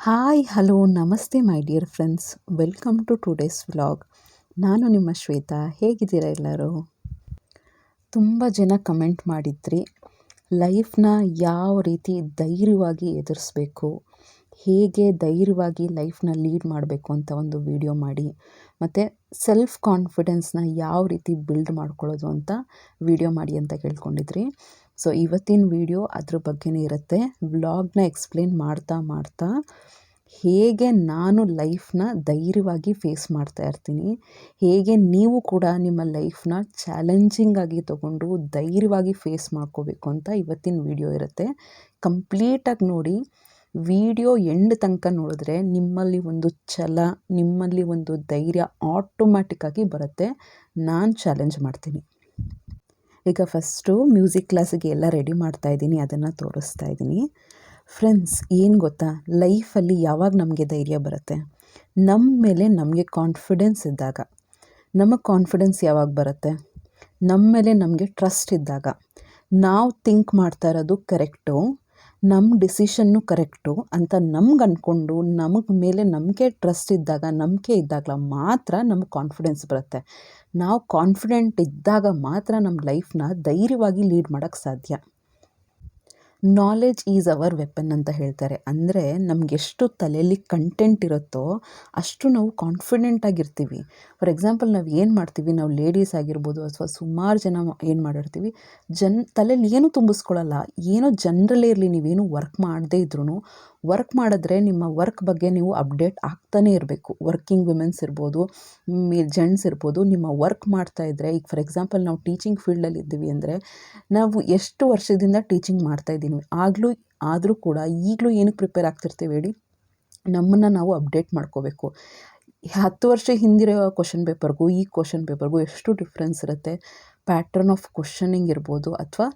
Hi, hello, ನಮಸ್ತೆ, my dear friends. Welcome to today's vlog. ನಾನು ನಿಮ್ಮ ಶ್ವೇತಾ. ಹೇಗಿದ್ದೀರಾ ಎಲ್ಲರೂ? ತುಂಬ ಜನ ಕಮೆಂಟ್ ಮಾಡಿದ್ರಿ, ಲೈಫ್ನ ಯಾವ ರೀತಿ ಧೈರ್ಯವಾಗಿ ಎದುರಿಸ್ಬೇಕು, ಹೇಗೆ ಧೈರ್ಯವಾಗಿ ಲೈಫ್ನ ಲೀಡ್ ಮಾಡಬೇಕು ಅಂತ ಒಂದು ವಿಡಿಯೋ ಮಾಡಿ, ಮತ್ತು ಸೆಲ್ಫ್ ಕಾನ್ಫಿಡೆನ್ಸ್ನ ಯಾವ ರೀತಿ ಬಿಲ್ಡ್ ಮಾಡ್ಕೊಳ್ಳೋದು ಅಂತ ವಿಡಿಯೋ ಮಾಡಿ ಅಂತ ಕೇಳ್ಕೊಂಡಿದ್ರಿ. ಸೊ ಇವತ್ತಿನ ವಿಡಿಯೋ ಅದ್ರ ಬಗ್ಗೆನೇ ಇರುತ್ತೆ. ವ್ಲಾಗ್ನ ಎಕ್ಸ್ಪ್ಲೇನ್ ಮಾಡ್ತಾ ಮಾಡ್ತಾ ಹೇಗೆ ನಾನು ಲೈಫ್ನ ಧೈರ್ಯವಾಗಿ ಫೇಸ್ ಮಾಡ್ತಾ ಇರ್ತೀನಿ. ಹೇಗೆ ನೀವು ಕೂಡ ನಿಮ್ಮ ಲೈಫ್ನ ಚಾಲೆಂಜಿಂಗಾಗಿ ತಗೊಂಡು ಧೈರ್ಯವಾಗಿ ಫೇಸ್ ಮಾಡ್ಕೋಬೇಕು ಅಂತ ಇವತ್ತಿನ ವಿಡಿಯೋ ಇರುತ್ತೆ. ಕಂಪ್ಲೀಟಾಗಿ ನೋಡಿ, ವಿಡಿಯೋ ಎಂಡ್ ತನಕ ನೋಡಿದ್ರೆ ನಿಮ್ಮಲ್ಲಿ ಒಂದು ಛಲ, ನಿಮ್ಮಲ್ಲಿ ಒಂದು ಧೈರ್ಯ ಆಟೋಮ್ಯಾಟಿಕ್ಕಾಗಿ ಬರುತ್ತೆ. ನಾನು ಚಾಲೆಂಜ್ ಮಾಡ್ತೀನಿ. ಈಗ ಫಸ್ಟು ಮ್ಯೂಸಿಕ್ ಕ್ಲಾಸಿಗೆ ಎಲ್ಲ ರೆಡಿ ಮಾಡ್ತಾ ಇದ್ದೀನಿ, ಅದನ್ನು ತೋರಿಸ್ತಾ ಇದ್ದೀನಿ. ಫ್ರೆಂಡ್ಸ್ ಏನು ಗೊತ್ತಾ? ಲೈಫಲ್ಲಿ ಯಾವಾಗ ನಮಗೆ ಧೈರ್ಯ ಬರುತ್ತೆ? ನಮ್ಮ ಮೇಲೆ ನಮಗೆ ಕಾನ್ಫಿಡೆನ್ಸ್ ಇದ್ದಾಗ. ನಮಗೆ ಕಾನ್ಫಿಡೆನ್ಸ್ ಯಾವಾಗ ಬರುತ್ತೆ? ನಮ್ಮ ಮೇಲೆ ನಮಗೆ ಟ್ರಸ್ಟ್ ಇದ್ದಾಗ. ನಾವು ಥಿಂಕ್ ಮಾಡ್ತಾ ಇರೋದು ಕರೆಕ್ಟು ನಮ್ಮ ಡಿಸಿಷನ್ನು ಕರೆಕ್ಟು ಅಂತ ನಮ್ಗೆ ಅಂದ್ಕೊಂಡು ನಮಗೆ ಮೇಲೆ ನಮಗೆ ಟ್ರಸ್ಟ್ ಇದ್ದಾಗ, ನಂಬಿಕೆ ಇದ್ದಾಗ ಮಾತ್ರ ನಮಗೆ ಕಾನ್ಫಿಡೆನ್ಸ್ ಬರುತ್ತೆ. ನಾವು ಕಾನ್ಫಿಡೆಂಟ್ ಇದ್ದಾಗ ಮಾತ್ರ ನಮ್ಮ ಲೈಫ್ನ ಧೈರ್ಯವಾಗಿ ಲೀಡ್ ಮಾಡೋಕ್ಕೆ ಸಾಧ್ಯ. ನಾಲೆಜ್ ಈಸ್ ಅವರ್ ವೆಪನ್ ಅಂತ ಹೇಳ್ತಾರೆ. ಅಂದರೆ ನಮಗೆಷ್ಟು ತಲೆಯಲ್ಲಿ ಕಂಟೆಂಟ್ ಇರುತ್ತೋ ಅಷ್ಟು ನಾವು ಕಾನ್ಫಿಡೆಂಟ್ ಆಗಿರ್ತೀವಿ. ಫಾರ್ ಎಕ್ಸಾಂಪಲ್ ನಾವು ಏನು ಮಾಡ್ತೀವಿ? ನಾವು ಲೇಡೀಸ್ ಆಗಿರ್ಬೋದು ಅಥವಾ ಸುಮಾರು ಜನ ಏನು ಮಾಡಿರ್ತೀವಿ? ಜನ್, ತಲೆಯಲ್ಲಿ ಏನು ತುಂಬಿಸ್ಕೊಳ್ಳಲ್ಲ. ಏನೋ ಜನರಲ್ಲೇ ಇರಲಿ, ನೀವೇನು ವರ್ಕ್ ಮಾಡದೇ ಇದ್ರೂ ವರ್ಕ್ ಮಾಡಿದ್ರೆ ನಿಮ್ಮ ವರ್ಕ್ ಬಗ್ಗೆ ನೀವು ಅಪ್ಡೇಟ್ ಆಗ್ತಾನೇ ಇರಬೇಕು. ವರ್ಕಿಂಗ್ ವಿಮೆನ್ಸ್ ಇರ್ಬೋದು ಜೆಂಟ್ಸ್ ಇರ್ಬೋದು, ನಿಮ್ಮ ವರ್ಕ್ ಮಾಡ್ತಾ ಇದ್ದರೆ ಈಗ ಫಾರ್ ಎಕ್ಸಾಂಪಲ್ ನಾವು ಟೀಚಿಂಗ್ ಫೀಲ್ಡಲ್ಲಿ ಇದ್ದೀವಿ ಅಂದರೆ, ನಾವು ಎಷ್ಟು ವರ್ಷದಿಂದ ಟೀಚಿಂಗ್ ಮಾಡ್ತಾ ಇದ್ದೀವಿ? ಆಗಲೂ, ಆದರೂ ಕೂಡ ಈಗಲೂ ಏನಕ್ಕೆ ಪ್ರಿಪೇರ್ ಆಗ್ತಿರ್ತೀವಿ ಹೇಳಿ? ನಮ್ಮನ್ನು ನಾವು ಅಪ್ಡೇಟ್ ಮಾಡ್ಕೋಬೇಕು. ಹತ್ತು ವರ್ಷ ಹಿಂದಿರೋ ಕ್ವಶನ್ ಪೇಪರ್ಗೂ ಈ ಕ್ವಶನ್ ಪೇಪರ್ಗೂ ಎಷ್ಟು ಡಿಫ್ರೆನ್ಸ್ ಇರುತ್ತೆ? ಪ್ಯಾಟ್ರನ್ ಆಫ್ ಕ್ವಶನಿಂಗ್ ಇರ್ಬೋದು ಅಥವಾ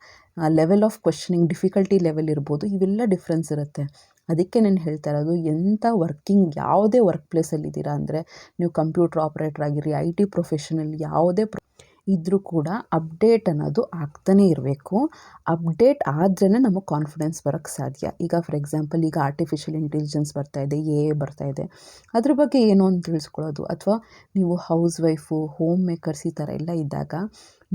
level of questioning difficulty level ಇರ್ಬೋದು, ಇವೆಲ್ಲ ಡಿಫ್ರೆನ್ಸ್ ಇರುತ್ತೆ. ಅದಕ್ಕೆ ನಾನು ಹೇಳ್ತಾ ಇರೋದು, ಎಂಥ ವರ್ಕಿಂಗ್ ಯಾವುದೇ ವರ್ಕ್ ಪ್ಲೇಸಲ್ಲಿದ್ದೀರಾ ಅಂದರೆ, ನೀವು ಕಂಪ್ಯೂಟರ್ ಆಪ್ರೇಟರ್ ಆಗಿರಿ ಐ ಟಿ ಪ್ರೊಫೆಷನಲ್ ಯಾವುದೇ ಇದ್ದರೂ ಕೂಡ ಅಪ್ಡೇಟ್ ಅನ್ನೋದು ಆಗ್ತಾನೇ ಇರಬೇಕು. ಅಪ್ಡೇಟ್ ಆದ್ರೇ ನಮಗೆ ಕಾನ್ಫಿಡೆನ್ಸ್ ಬರೋಕ್ಕೆ ಸಾಧ್ಯ. ಈಗ ಫಾರ್ ಎಕ್ಸಾಂಪಲ್ ಈಗ ಆರ್ಟಿಫಿಷಿಯಲ್ ಇಂಟೆಲಿಜೆನ್ಸ್ ಬರ್ತಾ ಇದೆ ಎ ಎ ಬರ್ತಾ ಇದೆ. ಅದ್ರ ಬಗ್ಗೆ ಏನು ಅಂತ ತಿಳಿಸ್ಕೊಳ್ಳೋದು. ಅಥವಾ ನೀವು ಹೌಸ್ ವೈಫು ಹೋಮ್ ಮೇಕರ್ಸ್ ಈ ಥರ ಎಲ್ಲ ಇದ್ದಾಗ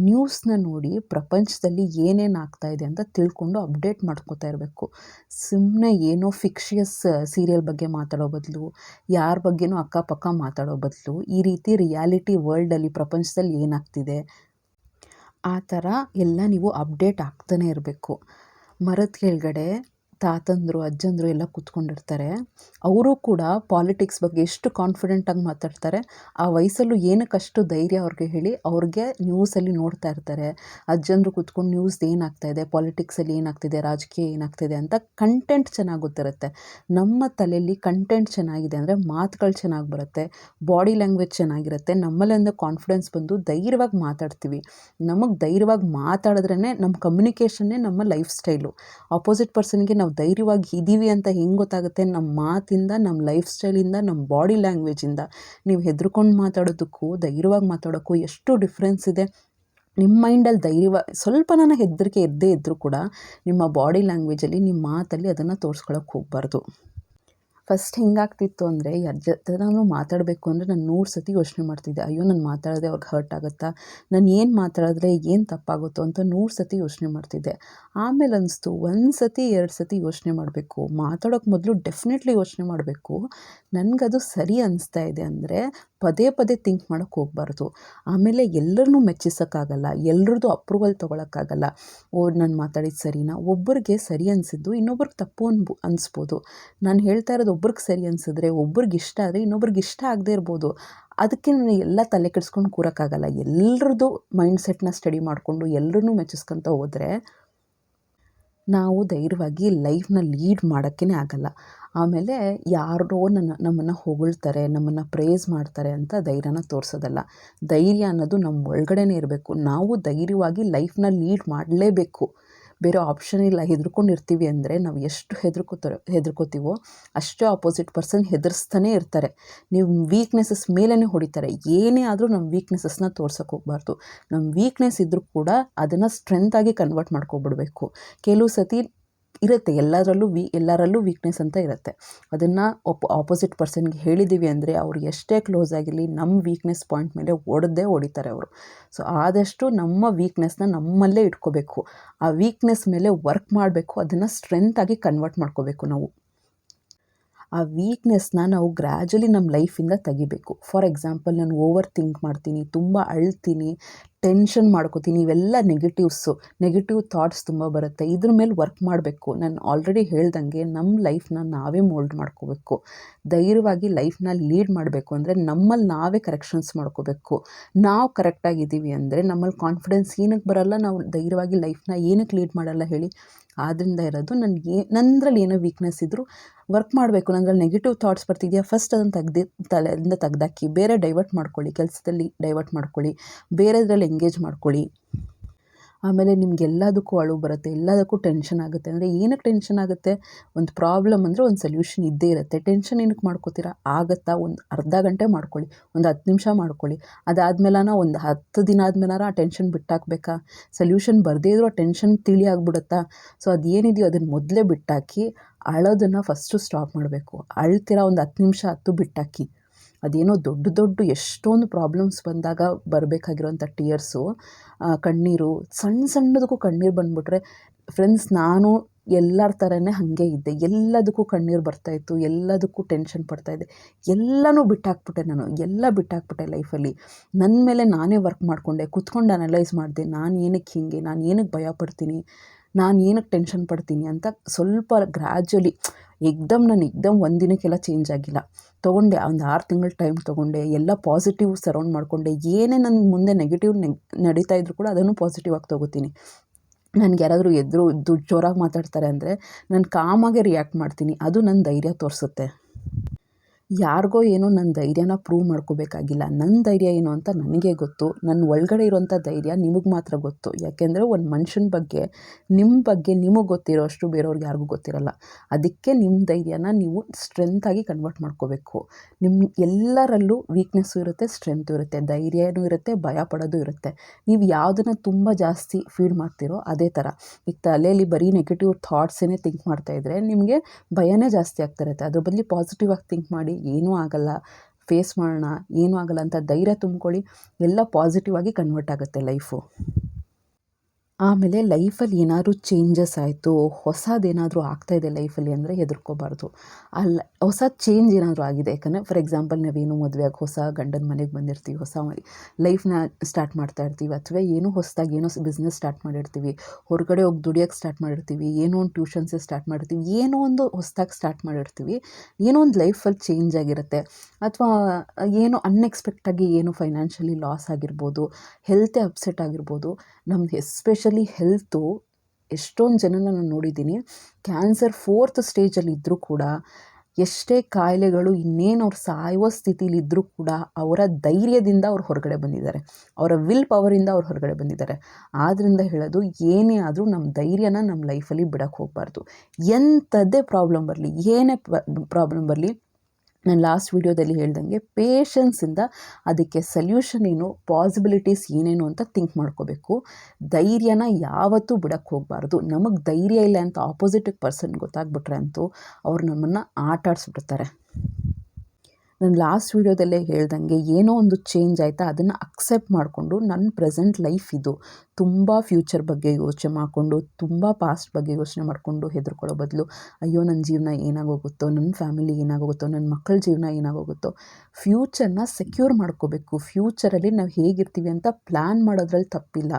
ನ್ಯೂಸ್ನ ನೋಡಿ ಪ್ರಪಂಚದಲ್ಲಿ ಏನೇನು ಇದೆ ಅಂತ ತಿಳ್ಕೊಂಡು ಅಪ್ಡೇಟ್ ಮಾಡ್ಕೋತಾ ಇರಬೇಕು. ಸುಮ್ಮನೆ ಏನೋ ಫಿಕ್ಷಿಯಸ್ ಸೀರಿಯಲ್ ಬಗ್ಗೆ ಮಾತಾಡೋ ಬದಲು, ಯಾರ ಬಗ್ಗೆನೂ ಅಕ್ಕಪಕ್ಕ ಮಾತಾಡೋ ಬದಲು ಈ ರೀತಿ ರಿಯಾಲಿಟಿ ವರ್ಲ್ಡಲ್ಲಿ ಪ್ರಪಂಚದಲ್ಲಿ ಏನಾಗ್ತಿದೆ? ಆ ಥರ ಎಲ್ಲ ನೀವು ಅಪ್ಡೇಟ್ ಆಗ್ತಾನೆ ಇರಬೇಕು. ಮರದ ಕೆಳಗಡೆ ತಾತಂದರು, ಅಜ್ಜಂದರು ಎಲ್ಲ ಕೂತ್ಕೊಂಡಿರ್ತಾರೆ. ಅವರು ಕೂಡ ಪಾಲಿಟಿಕ್ಸ್ ಬಗ್ಗೆ ಎಷ್ಟು ಕಾನ್ಫಿಡೆಂಟಾಗಿ ಮಾತಾಡ್ತಾರೆ. ಆ ವಯಸ್ಸಲ್ಲೂ ಏನಕ್ಕಷ್ಟು ಧೈರ್ಯ ಅವ್ರಿಗೆ ಹೇಳಿ ಅವ್ರಿಗೆ ನ್ಯೂಸಲ್ಲಿ ನೋಡ್ತಾ ಇರ್ತಾರೆ. ಅಜ್ಜಂದರು ಕೂತ್ಕೊಂಡು ನ್ಯೂಸ್ ಏನಾಗ್ತಾಯಿದೆ ಪಾಲಿಟಿಕ್ಸಲ್ಲಿ ಏನಾಗ್ತಿದೆ, ರಾಜಕೀಯ ಏನಾಗ್ತಿದೆ ಅಂತ ಕಂಟೆಂಟ್ ಚೆನ್ನಾಗಿ ಗೊತ್ತಿರುತ್ತೆ. ನಮ್ಮ ತಲೆಯಲ್ಲಿ ಕಂಟೆಂಟ್ ಚೆನ್ನಾಗಿದೆ ಅಂದರೆ ಮಾತುಗಳು ಚೆನ್ನಾಗಿ ಬರುತ್ತೆ ಬಾಡಿ ಲ್ಯಾಂಗ್ವೇಜ್ ಚೆನ್ನಾಗಿರುತ್ತೆ ನಮ್ಮಲ್ಲಿಂದ ಕಾನ್ಫಿಡೆನ್ಸ್ ಬಂದು ಧೈರ್ಯವಾಗಿ ಮಾತಾಡ್ತೀವಿ. ನಮಗೆ ಧೈರ್ಯವಾಗಿ ಮಾತಾಡಿದ್ರೇ ನಮ್ಮ ಕಮ್ಯುನಿಕೇಷನ್ನೇ ನಮ್ಮ ಲೈಫ್ ಸ್ಟೈಲು ಆಪೋಸಿಟ್ ಪರ್ಸನ್ಗೆ ನಾವು ಧೈರ್ಯವಾಗಿ ಇದ್ದೀವಿ ಅಂತ ಹೆಂಗೆ ಗೊತ್ತಾಗುತ್ತೆ? ನಮ್ಮ ಮಾತಿಂದ ನಮ್ಮ ಲೈಫ್ ಸ್ಟೈಲಿಂದ ನಮ್ಮ ಬಾಡಿ ಲ್ಯಾಂಗ್ವೇಜಿಂದ ನೀವು ಹೆದ್ರ್ಕೊಂಡು ಮಾತಾಡೋದಕ್ಕೂ, ಧೈರ್ಯವಾಗಿ ಮಾತಾಡೋಕ್ಕೂ ಎಷ್ಟು ಡಿಫ್ರೆನ್ಸ್ ಇದೆ. ನಿಮ್ಮ ಮೈಂಡಲ್ಲಿ ಧೈರ್ಯವ ಸ್ವಲ್ಪ ನಾನು ಹೆದರಿಕೆ ಎದ್ದೇ ಇದ್ದರೂ ಕೂಡ ನಿಮ್ಮ ಬಾಡಿ ಲ್ಯಾಂಗ್ವೇಜಲ್ಲಿ ನಿಮ್ಮ ಮಾತಲ್ಲಿ ಅದನ್ನು ತೋರಿಸ್ಕೊಳಕ್ಕೆ ಹೋಗಬಾರ್ದು. ಫಸ್ಟ್ ಹೆಂಗಾಗ್ತಿತ್ತು ಅಂದರೆ ಯಾರ ನಾನು ಮಾತಾಡಬೇಕು ಅಂದರೆ ನಾನು ನೂರು ಸತಿ ಯೋಚನೆ ಮಾಡ್ತಿದ್ದೆ. ಅಯ್ಯೋ, ನಾನು ಮಾತಾಡಿದ್ರೆ ಅವ್ರಿಗೆ ಹರ್ಟ್ ಆಗುತ್ತಾ? ನಾನು ಏನು ಮಾತಾಡಿದ್ರೆ ಏನು ತಪ್ಪಾಗುತ್ತೋ ಅಂತ ನೂರು ಸತಿ ಯೋಚನೆ ಮಾಡ್ತಿದ್ದೆ. ಆಮೇಲೆ ಅನಿಸ್ತು, ಒಂದು ಸತಿ, ಎರಡು ಸತಿ ಯೋಚನೆ ಮಾಡಬೇಕು. ಮಾತಾಡೋಕೆ ಮೊದಲು ಡೆಫಿನೆಟ್ಲಿ ಯೋಚನೆ ಮಾಡಬೇಕು. ನನಗದು ಸರಿ ಅನಿಸ್ತಾ ಇದೆ ಅಂದರೆ ಪದೇ ಪದೇ ಥಿಂಕ್ ಮಾಡೋಕ್ಕೆ ಹೋಗಬಾರ್ದು. ಆಮೇಲೆ ಎಲ್ಲರನ್ನೂ ಮೆಚ್ಚಿಸೋಕ್ಕಾಗಲ್ಲ, ಎಲ್ರದ್ದು ಅಪ್ರೂವಲ್ ತೊಗೊಳಕ್ಕಾಗಲ್ಲ. ಓ, ನಾನು ಮಾತಾಡಿದ್ದು ಸರಿನಾ? ಒಬ್ಬರಿಗೆ ಸರಿ ಅನಿಸಿದ್ದು ಇನ್ನೊಬ್ರಿಗೆ ತಪ್ಪು ಅನ್ಬೋ, ಅನಿಸ್ಬೋದು. ನಾನು ಹೇಳ್ತಾ ಇರೋದು ಒಬ್ರಿಗೆ ಸರಿ ಅನಿಸಿದ್ರೆ ಒಬ್ರಿಗೆ ಇಷ್ಟ ಆದರೆ ಇನ್ನೊಬ್ರಿಗೆ ಇಷ್ಟ ಆಗದೇ ಇರ್ಬೋದು. ಅದಕ್ಕೆ ನಾನು ಎಲ್ಲ ತಲೆ ಕೆಡಿಸ್ಕೊಂಡು ಕೂರೋಕ್ಕಾಗಲ್ಲ. ಎಲ್ಲರದ್ದು ಮೈಂಡ್ ಸೆಟ್ನ ಸ್ಟಡಿ ಮಾಡಿಕೊಂಡು ಎಲ್ಲರನ್ನೂ ಮೆಚ್ಚಿಸ್ಕೊತ ಹೋದರೆ ನಾವು ಧೈರ್ಯವಾಗಿ ಲೈಫ್ನ ಲೀಡ್ ಮಾಡೋಕ್ಕೇ ಆಗಲ್ಲ. ಆಮೇಲೆ ಯಾರೋ ನನ್ನ, ನಮ್ಮನ್ನು ಹೊಗಳ್ತಾರೆ, ನಮ್ಮನ್ನು ಪ್ರೇಸ್ ಮಾಡ್ತಾರೆ ಅಂತ ಧೈರ್ಯನ ತೋರಿಸೋದಲ್ಲ. ಧೈರ್ಯ ಅನ್ನೋದು ನಮ್ಮ ಒಳಗಡೆನೇ ಇರಬೇಕು. ನಾವು ಧೈರ್ಯವಾಗಿ ಲೈಫ್ನ ಲೀಡ್ ಮಾಡಲೇಬೇಕು. ಬೇರೆ ಆಪ್ಷನ್ ಇಲ್ಲ. ಹೆದ್ರ್ಕೊಂಡಿರ್ತೀವಿ ಅಂದರೆ ನಾವು ಎಷ್ಟು ಹೆದರ್ಕೋತಾರೆ, ಹೆದರ್ಕೋತೀವೋ ಅಷ್ಟೇ ಆಪೋಸಿಟ್ ಪರ್ಸನ್ ಹೆದರ್ಸ್ತಾನೆ ಇರ್ತಾರೆ. ನೀವು ವೀಕ್ನೆಸಸ್ ಮೇಲೇ ಹೊಡಿತಾರೆ. ಏನೇ ಆದರೂ ನಮ್ಮ ವೀಕ್ನೆಸಸ್ನ ತೋರ್ಸೋಕೆ ಹೋಗಬಾರ್ದು. ನಮ್ಮ ವೀಕ್ನೆಸ್ ಇದ್ದರೂ ಕೂಡ ಅದನ್ನು ಸ್ಟ್ರೆಂತಾಗಿ ಕನ್ವರ್ಟ್ ಮಾಡ್ಕೊಬಿಡ್ಬೇಕು. ಕೆಲವು ಸತಿ ಇರುತ್ತೆ. ಎಲ್ಲದರಲ್ಲೂ ವೀ, ಎಲ್ಲರಲ್ಲೂ ವೀಕ್ನೆಸ್ ಅಂತ ಇರುತ್ತೆ. ಅದನ್ನು ಒಪ್ ಆಪೋಸಿಟ್ ಪರ್ಸನ್ಗೆ ಹೇಳಿದ್ದೀವಿ ಅಂದರೆ ಅವ್ರು ಎಷ್ಟೇ ಕ್ಲೋಸ್ ಆಗಿರಲಿ ನಮ್ಮ ವೀಕ್ನೆಸ್ ಪಾಯಿಂಟ್ ಮೇಲೆ ಹೊಡೆದೇ ಹೊಡಿತಾರೆ ಅವರು. ಸೊ ಆದಷ್ಟು ನಮ್ಮ ವೀಕ್ನೆಸ್ನ ನಮ್ಮಲ್ಲೇ ಇಟ್ಕೋಬೇಕು. ಆ ವೀಕ್ನೆಸ್ ಮೇಲೆ ವರ್ಕ್ ಮಾಡಬೇಕು. ಅದನ್ನು ಸ್ಟ್ರೆಂತಾಗಿ ಕನ್ವರ್ಟ್ ಮಾಡ್ಕೋಬೇಕು ನಾವು. ಆ ವೀಕ್ನೆಸ್ನ ನಾವು ಗ್ರ್ಯಾಜುಲಿ ನಮ್ಮ ಲೈಫಿಂದ ತೆಗಿಬೇಕು. ಫಾರ್ ಎಕ್ಸಾಂಪಲ್ ನಾನು ಓವರ್ ಥಿಂಕ್ ಮಾಡ್ತೀನಿ, ತುಂಬ ಅಳ್ತೀನಿ ಟೆನ್ಷನ್ ಮಾಡ್ಕೋತೀನಿ, ಇವೆಲ್ಲ ನೆಗೆಟಿವ್ಸು ನೆಗೆಟಿವ್ ಥಾಟ್ಸ್ ತುಂಬ ಬರುತ್ತೆ. ಇದ್ರ ಮೇಲೆ ವರ್ಕ್ ಮಾಡಬೇಕು. ನಾನು ಆಲ್ರೆಡಿ ಹೇಳ್ದಂಗೆ ನಮ್ಮ ಲೈಫ್ನ ನಾವೇ ಮೋಲ್ಡ್ ಮಾಡ್ಕೋಬೇಕು. ಧೈರ್ಯವಾಗಿ ಲೈಫ್ನ ಲೀಡ್ ಮಾಡಬೇಕು ಅಂದರೆ ನಮ್ಮಲ್ಲಿ ನಾವೇ ಕರೆಕ್ಷನ್ಸ್ ಮಾಡ್ಕೋಬೇಕು. ನಾವು ಕರೆಕ್ಟಾಗಿದ್ದೀವಿ ಅಂದರೆ ನಮ್ಮಲ್ಲಿ ಕಾನ್ಫಿಡೆನ್ಸ್ ಏನಕ್ಕೆ ಬರಲ್ಲ, ನಾವು ಧೈರ್ಯವಾಗಿ ಲೈಫ್ನ ಏನಕ್ಕೆ ಲೀಡ್ ಮಾಡಲ್ಲ ಹೇಳಿ. ಆದ್ದರಿಂದ ಇರೋದು ನನಗೆ ನನ್ನದ್ರಲ್ಲಿ ಏನೋ ವೀಕ್ನೆಸ್ ಇದ್ದರೂ ವರ್ಕ್ ಮಾಡಬೇಕು. ನನಗೆ ನೆಗೆಟಿವ್ ಥಾಟ್ಸ್ ಬರ್ತಿದೆಯಾ? ಫಸ್ಟ್ ಅದನ್ನು ತೆಗ್ದು, ತಲೆಯಿಂದ ತೆಗ್ದಾಕಿ, ಬೇರೆ ಡೈವರ್ಟ್ ಮಾಡ್ಕೊಳ್ಳಿ. ಕೆಲಸದಲ್ಲಿ ಡೈವರ್ಟ್ ಮಾಡ್ಕೊಳ್ಳಿ. ಬೇರೆದ್ರಲ್ಲಿ ಎಂಗೇಜ್ ಮಾಡ್ಕೊಳ್ಳಿ. ಆಮೇಲೆ ನಿಮ್ಗೆ ಎಲ್ಲದಕ್ಕೂ ಅಳು ಬರುತ್ತೆ, ಎಲ್ಲದಕ್ಕೂ ಟೆನ್ಷನ್ ಆಗುತ್ತೆ. ಅಂದರೆ ಏನಕ್ಕೆ ಟೆನ್ಷನ್ ಆಗುತ್ತೆ? ಒಂದು ಪ್ರಾಬ್ಲಮ್ ಅಂದರೆ ಒಂದು ಸೊಲ್ಯೂಷನ್ ಇದ್ದೇ ಇರುತ್ತೆ. ಟೆನ್ಷನ್ ಏನಕ್ಕೆ ಮಾಡ್ಕೋತೀರಾ? ಆಗುತ್ತಾ? ಒಂದು ಅರ್ಧ ಗಂಟೆ ಮಾಡ್ಕೊಳ್ಳಿ, ಒಂದು ಹತ್ತು ನಿಮಿಷ ಮಾಡ್ಕೊಳ್ಳಿ. ಅದಾದ್ಮೇಲಾನ ಒಂದು ಹತ್ತು ದಿನ ಆದ್ಮೇಲಾರ ಆ ಟೆನ್ಷನ್ ಬಿಟ್ಟಾಕಬೇಕಾ? ಸೊಲ್ಯೂಷನ್ ಬರದೇ ಇದ್ರೂ ಆ ಟೆನ್ಷನ್ ತಿಳಿ ಆಗ್ಬಿಡುತ್ತಾ? ಸೊ ಅದೇನಿದೆಯೋ ಅದನ್ನು ಮೊದಲೇ ಬಿಟ್ಟಾಕಿ, ಅಳೋದನ್ನು ಫಸ್ಟು ಸ್ಟಾಪ್ ಮಾಡಬೇಕು. ಅಳ್ತೀರಾ? ಒಂದು ಹತ್ತು ನಿಮಿಷ ಹತ್ತು ಬಿಟ್ಟಾಕಿ. ಅದೇನೋ ದೊಡ್ಡ ದೊಡ್ಡ ಎಷ್ಟೊಂದು ಪ್ರಾಬ್ಲಮ್ಸ್ ಬಂದಾಗ ಬರಬೇಕಾಗಿರುವಂಥ ಟಿಯರ್ಸು ಕಣ್ಣೀರು ಸಣ್ಣ ಸಣ್ಣದಕ್ಕೂ ಕಣ್ಣೀರು ಬಂದುಬಿಟ್ರೆ ಫ್ರೆಂಡ್ಸ್ ನಾನು ಎಲ್ಲರ ಥರನೇ ಹಾಗೆ ಇದ್ದೆ. ಎಲ್ಲದಕ್ಕೂ ಕಣ್ಣೀರು ಬರ್ತಾಯಿತ್ತು ಎಲ್ಲದಕ್ಕೂ ಟೆನ್ಷನ್ ಪಡ್ತಾಯಿದ್ದೆ ಎಲ್ಲನೂ ಬಿಟ್ಟಾಕ್ಬಿಟ್ಟೆ ನಾನು, ಎಲ್ಲ ಬಿಟ್ಟಾಕ್ಬಿಟ್ಟೆ ಲೈಫಲ್ಲಿ ನನ್ನ ಮೇಲೆ ನಾನೇ ವರ್ಕ್ ಮಾಡಿಕೊಂಡೆ, ಕುತ್ಕೊಂಡು ಅನಲೈಸ್ ಮಾಡಿದೆ, ನಾನು ಏನಕ್ಕೆ ಹೀಗೆ, ನಾನು ಏನಕ್ಕೆ ಭಯ ಪಡ್ತೀನಿ, ನಾನು ಏನಕ್ಕೆ ಟೆನ್ಷನ್ ಪಡ್ತೀನಿ ಅಂತ ಸ್ವಲ್ಪ ಗ್ರ್ಯಾಜುಲಿ ಎಕ್ದಮ್ ನಾನು ಎಕ್ದಮ್ ಒಂದು ದಿನಕ್ಕೆಲ್ಲ ಚೇಂಜ್ ಆಗಿಲ್ಲ. ತೊಗೊಂಡೆ, ಒಂದು ಆರು ತಿಂಗಳು ಟೈಮ್ ತೊಗೊಂಡೆ, ಎಲ್ಲ ಪಾಸಿಟಿವ್ ಸರೌಂಡ್ ಮಾಡಿಕೊಂಡೆ. ಏನೇ ನನ್ನ ಮುಂದೆ ನೆಗೆಟಿವ್ ನೆಗ್, ನಡೀತಾ ಇದ್ರೂ ಕೂಡ ಅದನ್ನು ಪಾಸಿಟಿವ್ ಆಗಿ ತೊಗೋತೀನಿ. ನನಗೆ ಯಾರಾದರೂ ಎದುರು ದುಡ್ಡು ಜೋರಾಗಿ ಮಾತಾಡ್ತಾರೆ ಅಂದರೆ ನಾನು ಕಾಮಾಗೆ ರಿಯಾಕ್ಟ್ ಮಾಡ್ತೀನಿ. ಅದು ನನ್ನ ಧೈರ್ಯ ತೋರಿಸುತ್ತೆ. ಯಾರಿಗೋ ಏನೋ ನನ್ನ ಧೈರ್ಯನ ಪ್ರೂವ್ ಮಾಡ್ಕೋಬೇಕಾಗಿಲ್ಲ. ನನ್ನ ಧೈರ್ಯ ಏನು ಅಂತ ನನಗೆ ಗೊತ್ತು. ನನ್ನ ಒಳಗಡೆ ಇರೋಂಥ ಧೈರ್ಯ ನಿಮಗೆ ಮಾತ್ರ ಗೊತ್ತು. ಯಾಕೆಂದರೆ ಒಂದು ಮನುಷ್ಯನ ಬಗ್ಗೆ ನಿಮ್ಮ ಬಗ್ಗೆ ನಿಮಗೆ ಗೊತ್ತಿರೋ ಅಷ್ಟು ಬೇರೆಯವ್ರಿಗೆ ಯಾರಿಗೂ ಗೊತ್ತಿರಲ್ಲ. ಅದಕ್ಕೆ ನಿಮ್ಮ ಧೈರ್ಯನ ನೀವು ಸ್ಟ್ರೆಂತಾಗಿ ಕನ್ವರ್ಟ್ ಮಾಡ್ಕೋಬೇಕು. ನಿಮ್ಮ ಎಲ್ಲರಲ್ಲೂ ವೀಕ್ನೆಸ್ಸು ಇರುತ್ತೆ ಸ್ಟ್ರೆಂತು ಇರುತ್ತೆ, ಧೈರ್ಯನೂ ಇರುತ್ತೆ, ಭಯ ಪಡೋದು ಇರುತ್ತೆ. ನೀವು ಯಾವುದನ್ನು ತುಂಬ ಜಾಸ್ತಿ ಫೀಲ್ ಮಾಡ್ತೀರೋ ಅದೇ ಥರ ಈಗ ತಲೆಯಲ್ಲಿ ಬರೀ ನೆಗೆಟಿವ್ ಥಾಟ್ಸೇನೆ ಥಿಂಕ್ ಮಾಡ್ತಾಯಿದ್ರೆ ನಿಮಗೆ ಭಯನೇ ಜಾಸ್ತಿ ಆಗ್ತಿರುತ್ತೆ ಅದ್ರ ಬದಲು ಪಾಸಿಟಿವ್ ಆಗಿ ಥಿಂಕ್ ಮಾಡಿ ಏನೂ ಆಗಲ್ಲ. ಫೇಸ್ ಮಾಡೋಣ, ಏನೂ ಆಗಲ್ಲ ಅಂತ ಧೈರ್ಯ ತುಂಬಿಕೊಳ್ಳಿ. ಎಲ್ಲ ಪಾಸಿಟಿವ್ ಆಗಿ ಕನ್ವರ್ಟ್ ಆಗುತ್ತೆ ಲೈಫು ಆಮೇಲೆ ಲೈಫಲ್ಲಿ ಏನಾದರೂ ಚೇಂಜಸ್ ಆಯಿತು ಹೊಸದೇನಾದರೂ ಆಗ್ತಾಯಿದೆ ಲೈಫಲ್ಲಿ ಅಂದರೆ ಹೆದರ್ಕೋಬಾರ್ದು. ಅಲ್ಲಿ ಹೊಸ ಚೇಂಜ್ ಏನಾದರೂ ಆಗಿದೆ, ಯಾಕಂದರೆ ಫಾರ್ ಎಕ್ಸಾಂಪಲ್ ನಾವೇನು ಮದುವೆಯಾಗಿ ಹೊಸ ಗಂಡನ ಮನೆಗೆ ಬಂದಿರ್ತೀವಿ, ಹೊಸ ಲೈಫ್ನ ಸ್ಟಾರ್ಟ್ ಮಾಡ್ತಾ ಇರ್ತೀವಿ, ಅಥವಾ ಏನೋ ಹೊಸದಾಗಿ ಏನೋ ಬಿಸ್ನೆಸ್ ಸ್ಟಾರ್ಟ್ ಮಾಡಿರ್ತೀವಿ, ಹೊರಗಡೆ ಹೋಗಿ ದುಡಿಯೋಕ್ಕೆ ಸ್ಟಾರ್ಟ್ ಮಾಡಿರ್ತೀವಿ, ಏನೋ ಒಂದು ಟ್ಯೂಷನ್ಸ್ ಸ್ಟಾರ್ಟ್ ಮಾಡಿರ್ತೀವಿ, ಏನೋ ಒಂದು ಹೊಸದಾಗಿ ಸ್ಟಾರ್ಟ್ ಮಾಡಿರ್ತೀವಿ, ಏನೋ ಒಂದು ಲೈಫಲ್ಲಿ ಚೇಂಜ್ ಆಗಿರುತ್ತೆ. ಅಥವಾ ಏನೋ ಅನ್ಎಕ್ಸ್ಪೆಕ್ಟಾಗಿ ಏನು ಫೈನಾನ್ಷಿಯಲಿ ಲಾಸ್ ಆಗಿರ್ಬೋದು ಹೆಲ್ತೇ ಅಪ್ಸೆಟ್ ಆಗಿರ್ಬೋದು, ನಮ್ದು ಎಸ್ಪೆಷಲಿ ಹೆಲ್ತು, ಎಷ್ಟೊಂದು ಜನನ ನಾನು ನೋಡಿದ್ದೀನಿ. ಕ್ಯಾನ್ಸರ್ ಫೋರ್ತ್ ಸ್ಟೇಜಲ್ಲಿ ಇದ್ದರೂ ಕೂಡ, ಎಷ್ಟೇ ಕಾಯಿಲೆಗಳು, ಇನ್ನೇನು ಅವ್ರು ಸಾಯುವ ಸ್ಥಿತಿಲಿದ್ದರೂ ಕೂಡ ಅವರ ಧೈರ್ಯದಿಂದ ಅವ್ರು ಹೊರಗಡೆ ಬಂದಿದ್ದಾರೆ. ಅವರ ವಿಲ್ ಪವರಿಂದ ಅವ್ರು ಹೊರಗಡೆ ಬಂದಿದ್ದಾರೆ. ಆದ್ದರಿಂದ ಹೇಳೋದು, ಏನೇ ಆದರೂ ನಮ್ಮ ಧೈರ್ಯನ ನಮ್ಮ ಲೈಫಲ್ಲಿ ಬಿಡೋಕ್ಕೆ ಹೋಗಬಾರ್ದು. ಎಂಥದ್ದೇ ಪ್ರಾಬ್ಲಮ್ ಬರಲಿ, ಏನೇ ಪ್ರಾಬ್ಲಮ್ ಬರಲಿ ನಾನು ಲಾಸ್ಟ್ ವೀಡಿಯೋದಲ್ಲಿ ಹೇಳ್ದಂಗೆ ಪೇಷನ್ಸಿಂದ ಅದಕ್ಕೆ ಸಲ್ಯೂಷನ್ ಏನು ಪಾಸಿಬಿಲಿಟೀಸ್ ಏನೇನು ಅಂತ ಥಿಂಕ್ ಮಾಡ್ಕೋಬೇಕು. ಧೈರ್ಯನ ಯಾವತ್ತೂ ಬಿಡಕ್ಕೆ ಹೋಗಬಾರ್ದು. ನಮಗೆ ಧೈರ್ಯ ಇಲ್ಲ ಅಂತ ಆಪೋಸಿಟಿವ್ ಪರ್ಸನ್ ಗೊತ್ತಾಗ್ಬಿಟ್ರೆ ಅಂತೂ ಅವ್ರು ನಮ್ಮನ್ನು ಆಟ ಆಡಿಸ್ಬಿಡ್ತಾರೆ. ನಾನು ಲಾಸ್ಟ್ ವೀಡಿಯೋದಲ್ಲೇ ಹೇಳ್ದಂಗೆ ಏನೋ ಒಂದು ಚೇಂಜ್ ಆಯಿತಾ, ಅದನ್ನು ಅಕ್ಸೆಪ್ಟ್ ಮಾಡಿಕೊಂಡು ನನ್ನ ಪ್ರೆಸೆಂಟ್ ಲೈಫ್ ಇದು. ತುಂಬ ಫ್ಯೂಚರ್ ಬಗ್ಗೆ ಯೋಚನೆ ಮಾಡಿಕೊಂಡು, ತುಂಬ ಪಾಸ್ಟ್ ಬಗ್ಗೆ ಯೋಚನೆ ಮಾಡಿಕೊಂಡು ಹೆದರ್ಕೊಳ್ಳೋ ಬದಲು, ಅಯ್ಯೋ ನನ್ನ ಜೀವನ ಏನಾಗೋಗುತ್ತೋ ನನ್ನ ಫ್ಯಾಮಿಲಿ ಏನಾಗೋಗುತ್ತೋ ನನ್ನ ಮಕ್ಕಳ ಜೀವನ ಏನಾಗೋಗುತ್ತೋ ಫ್ಯೂಚರ್ನ ಸೆಕ್ಯೂರ್ ಮಾಡ್ಕೋಬೇಕು. ಫ್ಯೂಚರಲ್ಲಿ ನಾವು ಹೇಗಿರ್ತೀವಿ ಅಂತ ಪ್ಲ್ಯಾನ್ ಮಾಡೋದ್ರಲ್ಲಿ ತಪ್ಪಿಲ್ಲ.